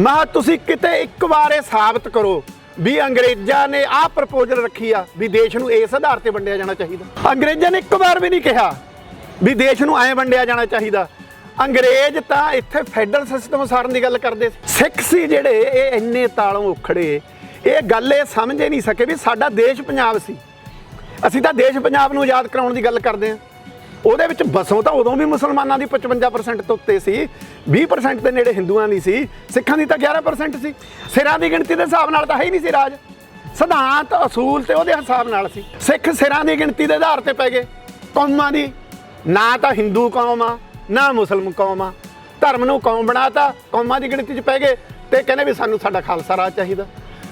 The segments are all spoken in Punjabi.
ਮੈਂ ਤੁਸੀਂ ਕਿਤੇ ਇੱਕ ਵਾਰ ਇਹ ਸਾਬਤ ਕਰੋ ਵੀ ਅੰਗਰੇਜ਼ਾਂ ਨੇ ਆਹ ਪ੍ਰਪੋਜ਼ਲ ਰੱਖੀ ਆ ਵੀ ਦੇਸ਼ ਨੂੰ ਇਸ ਆਧਾਰ ਤੇ ਵੰਡਿਆ ਜਾਣਾ ਚਾਹੀਦਾ। ਅੰਗਰੇਜ਼ਾਂ ਨੇ ਇੱਕ ਵਾਰ ਵੀ ਨਹੀਂ ਕਿਹਾ ਵੀ ਦੇਸ਼ ਨੂੰ ਐਂ ਵੰਡਿਆ ਜਾਣਾ ਚਾਹੀਦਾ। ਅੰਗਰੇਜ਼ ਤਾਂ ਇੱਥੇ ਫੈਡਰਲ ਸਿਸਟਮ ਸਾਰਨ ਦੀ ਗੱਲ ਕਰਦੇ ਸੀ। ਸਿੱਖ ਸੀ ਜਿਹੜੇ, ਇਹ ਇੰਨੇ ਤਾਲੋਂ ਉਖੜੇ, ਇਹ ਗੱਲ ਇਹ ਸਮਝ ਹੀ ਨਹੀਂ ਸਕੇ ਵੀ ਸਾਡਾ ਦੇਸ਼ ਪੰਜਾਬ ਸੀ। ਅਸੀਂ ਤਾਂ ਦੇਸ਼ ਪੰਜਾਬ ਨੂੰ ਆਜ਼ਾਦ ਕਰਾਉਣ ਦੀ ਗੱਲ ਕਰਦੇ ਹਾਂ। ਉਹਦੇ ਵਿੱਚ ਬਸੋਂ ਤਾਂ ਉਦੋਂ ਵੀ ਮੁਸਲਮਾਨਾਂ ਦੀ 55% ਤੋਂ ਉੱਤੇ ਸੀ 20% ਦੇ ਨੇੜੇ ਹਿੰਦੂਆਂ ਦੀ ਸੀ, ਸਿੱਖਾਂ ਦੀ ਤਾਂ 11% ਸੀ। ਸਿਰਾਂ ਦੀ ਗਿਣਤੀ ਦੇ ਹਿਸਾਬ ਨਾਲ ਤਾਂ ਹੈ ਹੀ ਨਹੀਂ ਸੀ ਰਾਜ। ਸਿਧਾਂਤ, ਅਸੂਲ ਤੇ ਉਹਦੇ ਹਿਸਾਬ ਨਾਲ ਸੀ। ਸਿੱਖ ਸਿਰਾਂ ਦੀ ਗਿਣਤੀ ਦੇ ਆਧਾਰ ਤੇ ਪੈ ਗਏ। ਕੌਮਾਂ ਦੀ, ਨਾ ਤਾਂ ਹਿੰਦੂ ਕੌਮ ਆ, ਨਾ ਮੁਸਲਮਾਨ ਕੌਮ ਆ। ਧਰਮ ਨੂੰ ਕੌਮ ਬਣਾਤਾ, ਕੌਮਾਂ ਦੀ ਗਿਣਤੀ 'ਚ ਪੈ ਗਏ ਤੇ ਕਹਿੰਦੇ ਵੀ ਸਾਨੂੰ ਸਾਡਾ ਖਾਲਸਾ ਰਾਜ ਚਾਹੀਦਾ।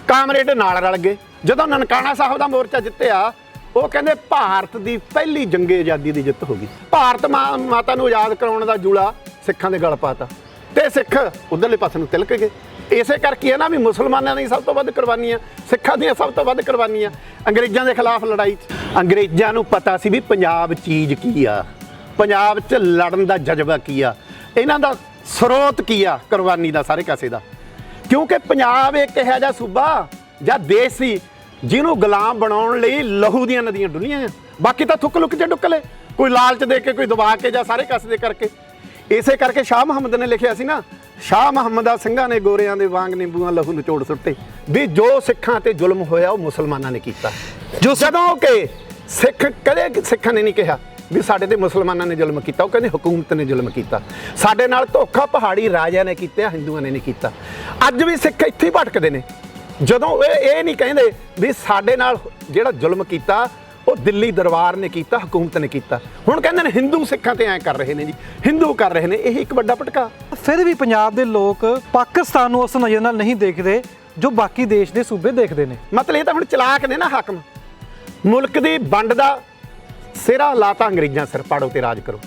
ਕਾਮਰੇਡ ਨਾਲ ਰਲ ਗਏ। ਜਦੋਂ ਨਨਕਾਣਾ ਸਾਹਿਬ ਦਾ ਮੋਰਚਾ ਜਿੱਤਿਆ ਉਹ ਕਹਿੰਦੇ ਭਾਰਤ ਦੀ ਪਹਿਲੀ ਜੰਗੇ ਆਜ਼ਾਦੀ ਦੀ ਜਿੱਤ ਹੋ ਗਈ। ਭਾਰਤ ਮਾਂ- ਮਾਤਾ ਨੂੰ ਆਜ਼ਾਦ ਕਰਾਉਣ ਦਾ ਜੂਲਾ ਸਿੱਖਾਂ ਦੇ ਗਲ ਪਾਤਾ। ਤੇ ਸਿੱਖ ਉਧਰਲੇ ਪਾਸੇ ਨੂੰ ਤਿਲਕ ਗਏ। ਇਸੇ ਕਰਕੇ ਹੈ ਨਾ ਵੀ ਮੁਸਲਮਾਨਾਂ ਦੀ ਸਭ ਤੋਂ ਵੱਧ ਕੁਰਬਾਨੀਆਂ ਸਿੱਖਾਂ ਦੀਆਂ ਸਭ ਤੋਂ ਵੱਧ ਕੁਰਬਾਨੀਆਂ ਅੰਗਰੇਜ਼ਾਂ ਦੇ ਖਿਲਾਫ ਲੜਾਈ 'ਚ। ਅੰਗਰੇਜ਼ਾਂ ਨੂੰ ਪਤਾ ਸੀ ਵੀ ਪੰਜਾਬ ਚੀਜ਼ ਕੀ ਆ। ਪੰਜਾਬ 'ਚ ਲੜਨ ਦਾ ਜਜ਼ਬਾ ਕੀ ਆ। ਇਹਨਾਂ ਦਾ ਸਰੋਤ ਕੀ ਆ ਕੁਰਬਾਨੀ ਦਾ ਸਾਰੇ ਕਾਸੇ ਦਾ। ਕਿਉਂਕਿ ਪੰਜਾਬ ਇੱਕ ਇਹੋ ਜਿਹਾ ਸੂਬਾ ਜਾਂ ਦੇਸ਼ ਸੀ ਜਿਹਨੂੰ ਗੁਲਾਮ ਬਣਾਉਣ ਲਈ ਲਹੂ ਦੀਆਂ ਨਦੀਆਂ ਡੁੱਲੀਆਂ ਆ। ਬਾਕੀ ਤਾਂ ਥੁੱਕ ਲੁੱਕ ਚ ਡੁੱਕਲੇ। ਕੋਈ ਲਾਲਚ ਦੇ ਕੇ ਕੋਈ ਦਬਾ ਕੇ ਜਾਂ ਸਾਰੇ ਕਸ ਦੇ ਕਰਕੇ। ਇਸੇ ਕਰਕੇ ਸ਼ਾਹ ਮੁਹੰਮਦ ਨੇ ਲਿਖਿਆ ਸੀ ਨਾ ਸ਼ਾਹ ਮੁਹੰਮਦਾ ਸਿੰਘਾਂ ਨੇ ਗੋਰਿਆਂ ਦੇ ਵਾਂਗ ਨਿੰਬੂਆਂ ਲਹੂ ਨਿਚੋੜ ਸੁੱਟੇ। ਵੀ ਜੋ ਸਿੱਖਾਂ ਤੇ ਜ਼ੁਲਮ ਹੋਇਆ ਉਹ ਮੁਸਲਮਾਨਾਂ ਨੇ ਕੀਤਾ। ਜੋ ਜਦੋਂ ਕਿ ਸਿੱਖ ਕਦੇ ਸਿੱਖਾਂ ਨੇ ਨਹੀਂ ਕਿਹਾ ਵੀ ਸਾਡੇ ਤੇ ਮੁਸਲਮਾਨਾਂ ਨੇ ਜ਼ੁਲਮ ਕੀਤਾ ਉਹ ਕਹਿੰਦੇ ਹਕੂਮਤ ਨੇ ਜ਼ੁਲਮ ਕੀਤਾ। ਸਾਡੇ ਨਾਲ ਧੋਖਾ ਪਹਾੜੀ ਰਾਜਿਆਂ ਨੇ ਕੀਤਾ ਹਿੰਦੂਆਂ ਨੇ ਨਹੀਂ ਕੀਤਾ। ਅੱਜ ਵੀ ਸਿੱਖ ਇੱਥੇ ਹੀ ਭਟਕਦੇ ਨੇ। ਜਦੋਂ ਇਹ ਇਹ ਨਹੀਂ ਕਹਿੰਦੇ ਵੀ ਸਾਡੇ ਨਾਲ ਜਿਹੜਾ ਜ਼ੁਲਮ ਕੀਤਾ ਉਹ ਦਿੱਲੀ ਦਰਬਾਰ ਨੇ ਕੀਤਾ ਹਕੂਮਤ ਨੇ ਕੀਤਾ। ਹੁਣ ਕਹਿੰਦੇ ਨੇ ਹਿੰਦੂ ਸਿੱਖਾਂ ਤੇ ਐਂ ਕਰ ਰਹੇ ਨੇ ਜੀ ਹਿੰਦੂ ਕਰ ਰਹੇ ਨੇ ਇਹ ਇੱਕ ਵੱਡਾ ਭਟਕਾ। ਫਿਰ ਵੀ ਪੰਜਾਬ ਦੇ ਲੋਕ ਪਾਕਿਸਤਾਨ ਨੂੰ ਉਸ ਨਜ਼ਰ ਨਾਲ ਨਹੀਂ ਦੇਖਦੇ ਜੋ ਬਾਕੀ ਦੇਸ਼ ਦੇ ਸੂਬੇ ਦੇਖਦੇ ਨੇ। ਮਤਲਬ ਇਹ ਤਾਂ ਹੁਣ ਚਲਾਕ ਨੇ ਨਾ ਹਾਕਮ। ਮੁਲਕ ਦੀ ਵੰਡ ਦਾ ਸਿਰਾ ਲਾਤਾ ਅੰਗਰੇਜ਼ਾਂ ਸਿਰ ਪਾੜੋ ਤੇ ਰਾਜ ਕਰੋ।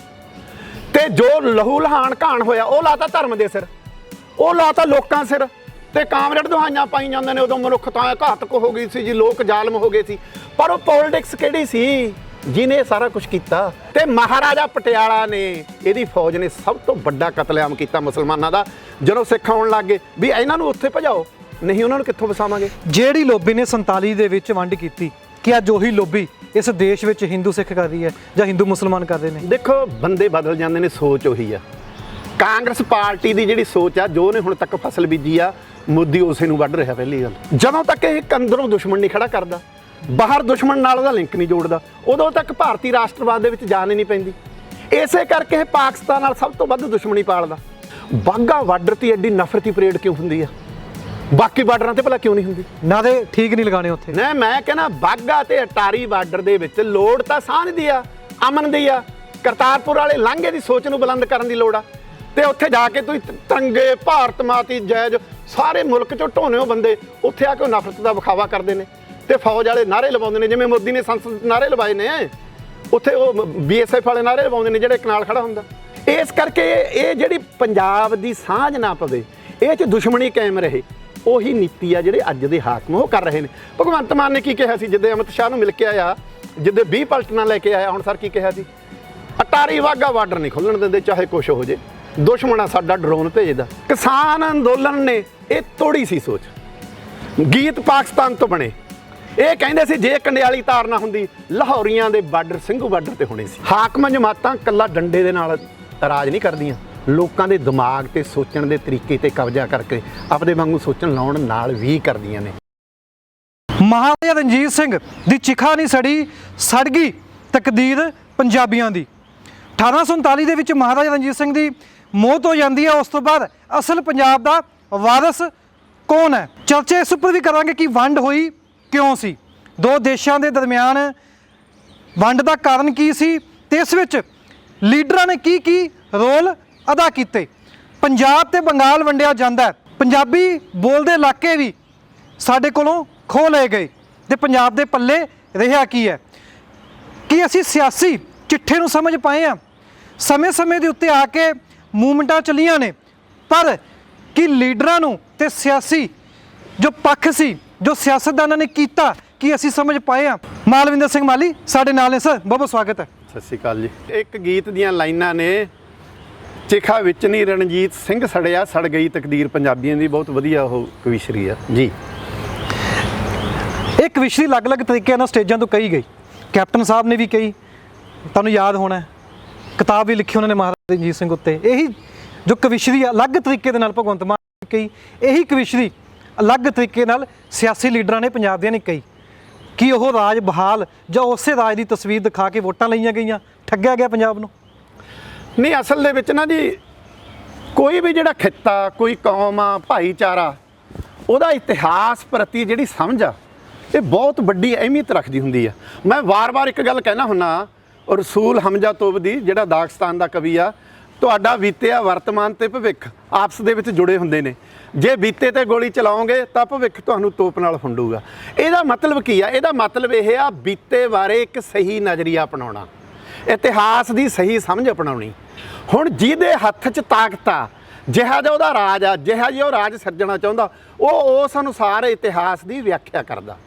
ਤੇ ਜੋ ਲਹੂ ਲਹਾਨ ਘਾਣ ਹੋਇਆ ਉਹ ਲਾਤਾ ਧਰਮ ਦੇ ਸਿਰ। ਉਹ ਲਾਤਾ ਲੋਕਾਂ ਸਿਰ। ਤੇ ਕਾਮਰੇਡ ਦੁਹਾਈਆਂ ਪਾਈ ਜਾਂਦੇ ਨੇ ਉਦੋਂ ਮਨੁੱਖਤਾ ਘਾਤਕ ਹੋ ਗਈ ਸੀ ਜੀ ਲੋਕ ਜ਼ਾਲਮ ਹੋ ਗਏ ਸੀ। ਪਰ ਉਹ ਪੋਲਿਟਿਕਸ ਕਿਹੜੀ ਸੀ? ਇਹ ਸਾਰਾ ਕੁਝ ਕੀਤਾ। ਤੇ ਮਹਾਰਾਜਾ ਪਟਿਆਲਾ ਨੇ ਇਹਦੀ ਫੌਜ ਨੇ ਸਭ ਤੋਂ ਵੱਡਾ ਕਤਲੇਆਮ ਕੀਤਾ ਮੁਸਲਮਾਨਾਂ ਦਾ। ਜਦੋਂ ਸਿੱਖ ਆਉਣ ਲੱਗ ਗਏ ਵੀ ਇਹਨਾਂ ਨੂੰ ਉੱਥੇ ਭਜਾਓ ਨਹੀਂ ਉਹਨਾਂ ਨੂੰ ਕਿੱਥੋਂ ਵਸਾਵਾਂਗੇ? ਜਿਹੜੀ ਲੋਬੀ ਨੇ 47 ਦੇ ਵਿੱਚ ਵੰਡ ਕੀਤੀ ਕਿ ਅੱਜ ਉਹੀ ਲੋਬੀ ਇਸ ਦੇਸ਼ ਵਿੱਚ ਹਿੰਦੂ ਸਿੱਖ ਕਰ ਰਹੀ ਹੈ ਜਾਂ ਹਿੰਦੂ ਮੁਸਲਮਾਨ ਕਰਦੇ ਨੇ? ਦੇਖੋ ਬੰਦੇ ਬਦਲ ਜਾਂਦੇ ਨੇ ਸੋਚ ਉਹੀ ਆ। ਕਾਂਗਰਸ ਪਾਰਟੀ ਦੀ ਜਿਹੜੀ ਸੋਚ ਆ ਜੋ ਨੇ ਹੁਣ ਤੱਕ ਫਸਲ ਬੀਜੀ ਆ ਮੋਦੀ ਉਸੇ ਨੂੰ ਵੱਢ ਰਿਹਾ ਪਹਿਲੀ ਗੱਲ। ਜਦੋਂ ਤੱਕ ਇਹ ਕੰਦਰੋਂ ਦੁਸ਼ਮਣ ਨਹੀਂ ਖੜਾ ਕਰਦਾ ਬਾਹਰ ਦੁਸ਼ਮਣ ਨਾਲ ਉਹਦਾ ਲਿੰਕ ਨਹੀਂ ਜੋੜਦਾ ਉਦੋਂ ਤੱਕ ਭਾਰਤੀ ਰਾਸ਼ਟਰਵਾਦ ਦੇ ਵਿੱਚ ਜਾਨ ਹੀ ਨਹੀਂ ਪੈਂਦੀ। ਇਸੇ ਕਰਕੇ ਇਹ ਪਾਕਿਸਤਾਨ ਨਾਲ ਸਭ ਤੋਂ ਵੱਧ ਦੁਸ਼ਮਣੀ ਪਾਲਦਾ। ਬਾਗਾ ਬਾਰਡਰ ਤੇ ਐਡੀ ਨਫ਼ਰਤੀ ਪਰੇਡ ਕਿਉਂ ਹੁੰਦੀ ਆ? ਬਾਕੀ ਬਾਰਡਰਾਂ ਤੇ ਭਲਾ ਕਿਉਂ ਨਹੀਂ ਹੁੰਦੀ? ਨਾ ਦੇ ਠੀਕ ਨਹੀਂ ਲਗਾਣੇ ਉੱਥੇ। ਨਾ ਮੈਂ ਕਹਿੰਦਾ ਬਾਗਾ ਤੇ ਅਟਾਰੀ ਬਾਰਡਰ ਦੇ ਵਿੱਚ ਲੋੜ ਤਾਂ ਸਾਂਝ ਦੀ ਆ ਅਮਨ ਦੀ ਆ ਕਰਤਾਰਪੁਰ ਵਾਲੇ ਲਾਂਘੇ ਦੀ ਸੋਚ ਨੂੰ ਬੁਲੰਦ ਕਰਨ ਦੀ ਲੋੜ ਆ। ਤੇ ਉੱਥੇ ਜਾ ਕੇ ਤੁਸੀਂ ਤਿਰੰਗੇ ਭਾਰਤ ਮਾਤੀ, ਜੈਜ, ਸਾਰੇ ਮੁਲਕ ਚੋਂ ਢੋਨੇ ਹੋ ਬੰਦੇ ਉੱਥੇ ਆ ਕੇ ਉਹ ਨਫ਼ਰਤ ਦਾ ਵਿਖਾਵਾ ਕਰਦੇ ਨੇ। ਤੇ ਫੌਜ ਵਾਲੇ ਨਾਰੇ ਲਵਾਉਂਦੇ ਨੇ, ਜਿਵੇਂ ਮੋਦੀ ਨੇ ਸੰਸਦ 'ਚ ਨਾਰੇ ਲਵਾਏ ਨੇ, ਉੱਥੇ ਉਹ ਬੀਐਸਐਫ ਵਾਲੇ ਨਾਰੇ ਲਵਾਉਂਦੇ ਨੇ, ਜਿਹੜੇ ਕਨਾਲ ਖੜਾ ਹੁੰਦਾ। ਇਸ ਕਰਕੇ ਇਹ ਜਿਹੜੀ ਪੰਜਾਬ ਦੀ ਸਾਂਝ ਨਾ ਪਵੇ, ਇਹ ਚ ਦੁਸ਼ਮਣੀ ਕਾਇਮ ਰਹੇ, ਉਹੀ ਨੀਤੀ ਆ ਜਿਹੜੇ ਅੱਜ ਦੇ ਹਾਕਮ ਉਹ ਕਰ ਰਹੇ ਨੇ। ਭਗਵੰਤ ਮਾਨ ਨੇ ਕੀ ਕਿਹਾ ਸੀ, ਜਿੱਦੇ ਅਮਿਤ ਸ਼ਾਹ ਨੂੰ ਮਿਲ ਕੇ ਆਇਆ, ਜਿੱਦੇ 20 ਪਲਟਨਾਂ ਲੈ ਕੇ ਆਇਆ, ਹੁਣ ਸਰ ਕੀ ਕਿਹਾ ਸੀ? ਅਟਾਰੀ ਵਾਗਾ ਬਾਰਡਰ ਨਹੀਂ ਖੁੱਲਣ ਦਿੰਦੇ, ਚਾਹੇ ਕੁਛ ਹੋ ਜੇ। ਦੁਸ਼ਮਣਾ ਸਾਡਾ ਡਰੋਨ ਭੇਜਦਾ। ਕਿਸਾਨ ਅੰਦੋਲਨ ਨੇ ਇਹ ਤੋੜੀ ਸੀ ਸੋਚ। ਗੀਤ ਪਾਕਿਸਤਾਨ ਤੋਂ ਬਣੇ। ਇਹ ਕਹਿੰਦੇ ਸੀ ਜੇ ਕੰਡਿਆਲੀ ਤਾਰ ਨਾ ਹੁੰਦੀ, ਲਾਹੌਰੀਆਂ ਦੇ ਬਾਰਡਰ ਸਿੰਘੂ ਬਾਰਡਰ ਤੇ ਹੋਣੇ ਸੀ। ਹਾਕਮ ਜਮਾਤਾਂ ਕੱਲਾ ਡੰਡੇ ਦੇ ਨਾਲ ਰਾਜ ਨਹੀਂ ਕਰਦੀਆਂ। ਲੋਕਾਂ ਦੇ ਦਿਮਾਗ ਤੇ ਸੋਚਣ ਦੇ ਤਰੀਕੇ ਤੇ ਕਬਜ਼ਾ ਕਰਕੇ ਆਪਦੇ ਵਾਂਗੂ ਸੋਚਣ ਲਾਉਣ ਨਾਲ ਵੀ ਕਰਦੀਆਂ ਨੇ। ਮਹਾਰਾਜਾ ਰਣਜੀਤ ਸਿੰਘ ਦੀ ਚਿਖਾ ਨਹੀਂ ਸੜੀ, ਸੜ ਗਈ ਤਕਦੀਰ ਪੰਜਾਬੀਆਂ ਦੀ। 1839 ਦੇ ਵਿੱਚ ਮਹਾਰਾਜਾ ਰਣਜੀਤ ਸਿੰਘ ਦੀ ਮੌਤ ਹੋ ਜਾਂਦੀ ਹੈ, ਉਸ ਤੋਂ ਬਾਅਦ ਅਸਲ ਪੰਜਾਬ ਦਾ ਵਾਰਸ ਕੌਣ ਹੈ? ਚਰਚਾ ਇਸ ਉੱਪਰ ਵੀ ਕਰਾਂਗੇ ਕਿ ਵੰਡ ਹੋਈ ਕਿਉਂ ਸੀ? ਦੋ ਦੇਸ਼ਾਂ ਦੇ ਦਰਮਿਆਨ ਵੰਡ ਦਾ ਕਾਰਨ ਕੀ ਸੀ ਤੇ ਇਸ ਵਿੱਚ ਲੀਡਰਾਂ ਨੇ ਕੀ ਕੀ ਰੋਲ ਅਦਾ ਕੀਤੇ? ਪੰਜਾਬ ਤੇ ਬੰਗਾਲ ਵੰਡਿਆ ਜਾਂਦਾ ਪੰਜਾਬੀ ਬੋਲਦੇ ਇਲਾਕੇ ਵੀ ਸਾਡੇ ਕੋਲੋਂ ਖੋਹ ਲਏ ਗਏ ਤੇ ਪੰਜਾਬ ਦੇ ਪੱਲੇ ਰਿਹਾ ਕੀ ਹੈ? ਕੀ ਅਸੀਂ ਸਿਆਸੀ ਚਿੱਠੇ ਨੂੰ ਸਮਝ ਪਾਏ ਆ ਸਮੇਂ-ਸਮੇਂ ਦੇ ਉੱਤੇ ਆ ਕੇ ਮੂਵਮੈਂਟਾਂ ਚੱਲੀਆਂ ਨੇ। ਪਰ ਕੀ ਲੀਡਰਾਂ ਨੂੰ ਤੇ ਸਿਆਸੀ ਜੋ ਪੱਖ ਸੀ ਜੋ ਸਿਆਸਤਦਾਨਾਂ ਨੇ ਕੀਤਾ ਕੀ ਅਸੀਂ ਸਮਝ ਪਾਏ ਆ? ਮਾਲਵਿੰਦਰ ਸਿੰਘ ਮਾਲੀ ਸਾਡੇ ਨਾਲ ਨੇ ਸਰ। ਬਹੁਤ ਬਹੁਤ ਸਵਾਗਤ ਹੈ। ਸਤਿ ਸ਼੍ਰੀ ਅਕਾਲ ਜੀ। ਇੱਕ ਗੀਤ ਦੀਆਂ ਲਾਈਨਾਂ ਨੇ ਚਿਖਾ ਵਿੱਚ ਨਹੀਂ ਰਣਜੀਤ ਸਿੰਘ ਸੜਿਆ ਸੜ ਗਈ ਤਕਦੀਰ। ਪੰਜਾਬੀਆਂ ਦੀ ਬਹੁਤ ਵਧੀਆ ਉਹ ਕਵਿਸ਼ਰੀ ਆ। ਜੀ। ਇਹ ਕਵਿਸ਼ਰੀ ਅਲੱਗ-ਅਲੱਗ ਤਰੀਕਿਆਂ ਨਾਲ ਸਟੇਜਾਂ ਤੋਂ ਕਹੀ ਗਈ। ਕੈਪਟਨ ਸਾਹਿਬ ਨੇ ਵੀ ਕਹੀ। ਤੁਹਾਨੂੰ ਯਾਦ ਹੋਣਾ। ਕਿਤਾਬ ਵੀ ਲਿਖੀ ਉਹਨਾਂ ਨੇ ਰਣਜੀਤ ਸਿੰਘ ਉੱਤੇ। ਇਹੀ ਜੋ ਕਵਿਸ਼ਰੀ ਅਲੱਗ ਤਰੀਕੇ ਦੇ ਨਾਲ ਭਗਵੰਤ ਮਾਨ ਨੇ ਕਹੀ। ਇਹੀ ਕਵਿਸ਼ਰੀ ਅਲੱਗ ਤਰੀਕੇ ਨਾਲ ਸਿਆਸੀ ਲੀਡਰਾਂ ਨੇ ਪੰਜਾਬ ਦੀਆਂ ਨੇ ਕਹੀ। ਕਿ ਉਹ ਰਾਜ ਬਹਾਲ ਜਾਂ ਉਸੇ ਰਾਜ ਦੀ ਤਸਵੀਰ ਦਿਖਾ ਕੇ ਵੋਟਾਂ ਲਈਆਂ ਗਈਆਂ? ਠੱਗਿਆ ਗਿਆ ਪੰਜਾਬ ਨੂੰ। ਨਹੀਂ, ਅਸਲ ਦੇ ਵਿੱਚ ਨਾ ਜੀ, ਕੋਈ ਵੀ ਜਿਹੜਾ ਖਿੱਤਾ, ਕੋਈ ਕੌਮ ਆ, ਭਾਈਚਾਰਾ, ਉਹਦਾ ਇਤਿਹਾਸ ਪ੍ਰਤੀ ਜਿਹੜੀ ਸਮਝ ਆ, ਇਹ ਬਹੁਤ ਵੱਡੀ ਅਹਿਮੀਅਤ ਰੱਖਦੀ ਹੁੰਦੀ ਆ। ਮੈਂ ਵਾਰ-ਵਾਰ ਇੱਕ ਗੱਲ ਕਹਿਣਾ ਹੁੰਨਾ ਰਸੂਲ ਹਮਜ਼ਾ ਤੋਬਦੀ ਜਿਹੜਾ ਦਾਗਸਤਾਨ ਦਾ ਕਵੀ ਆ, ਤੁਹਾਡਾ ਬੀਤਿਆ ਵਰਤਮਾਨ ਤੇ ਭਵਿੱਖ ਆਪਸ ਦੇ ਵਿੱਚ ਜੁੜੇ ਹੁੰਦੇ ਨੇ। ਜੇ ਬੀਤੇ ਤੇ ਗੋਲੀ ਚਲਾਓਗੇ ਤਾਂ ਭਵਿੱਖ ਤੁਹਾਨੂੰ ਤੋਪ ਨਾਲ ਫੁੰਡੂਗਾ। ਇਹਦਾ ਮਤਲਬ ਕੀ ਆ? ਇਹਦਾ ਮਤਲਬ ਇਹ ਆ, ਬੀਤੇ ਬਾਰੇ ਇੱਕ ਸਹੀ ਨਜ਼ਰੀਆ ਅਪਣਾਉਣਾ। ਇਤਿਹਾਸ ਦੀ ਸਹੀ ਸਮਝ ਅਪਣਾਉਣੀ। ਹੁਣ ਜਿਹਦੇ ਹੱਥ 'ਚ ਤਾਕਤ ਆ, ਜਿਹਾ ਜਿਹਾ ਉਹਦਾ ਰਾਜ ਆ, ਜਿਹਾ ਜਿਹਾ ਉਹ ਰਾਜ ਸਿਰਜਣਾ ਚਾਹੁੰਦਾ, ਉਹ ਉਸ ਅਨੁਸਾਰ ਇਤਿਹਾਸ ਦੀ ਵਿਆਖਿਆ ਕਰਦਾ।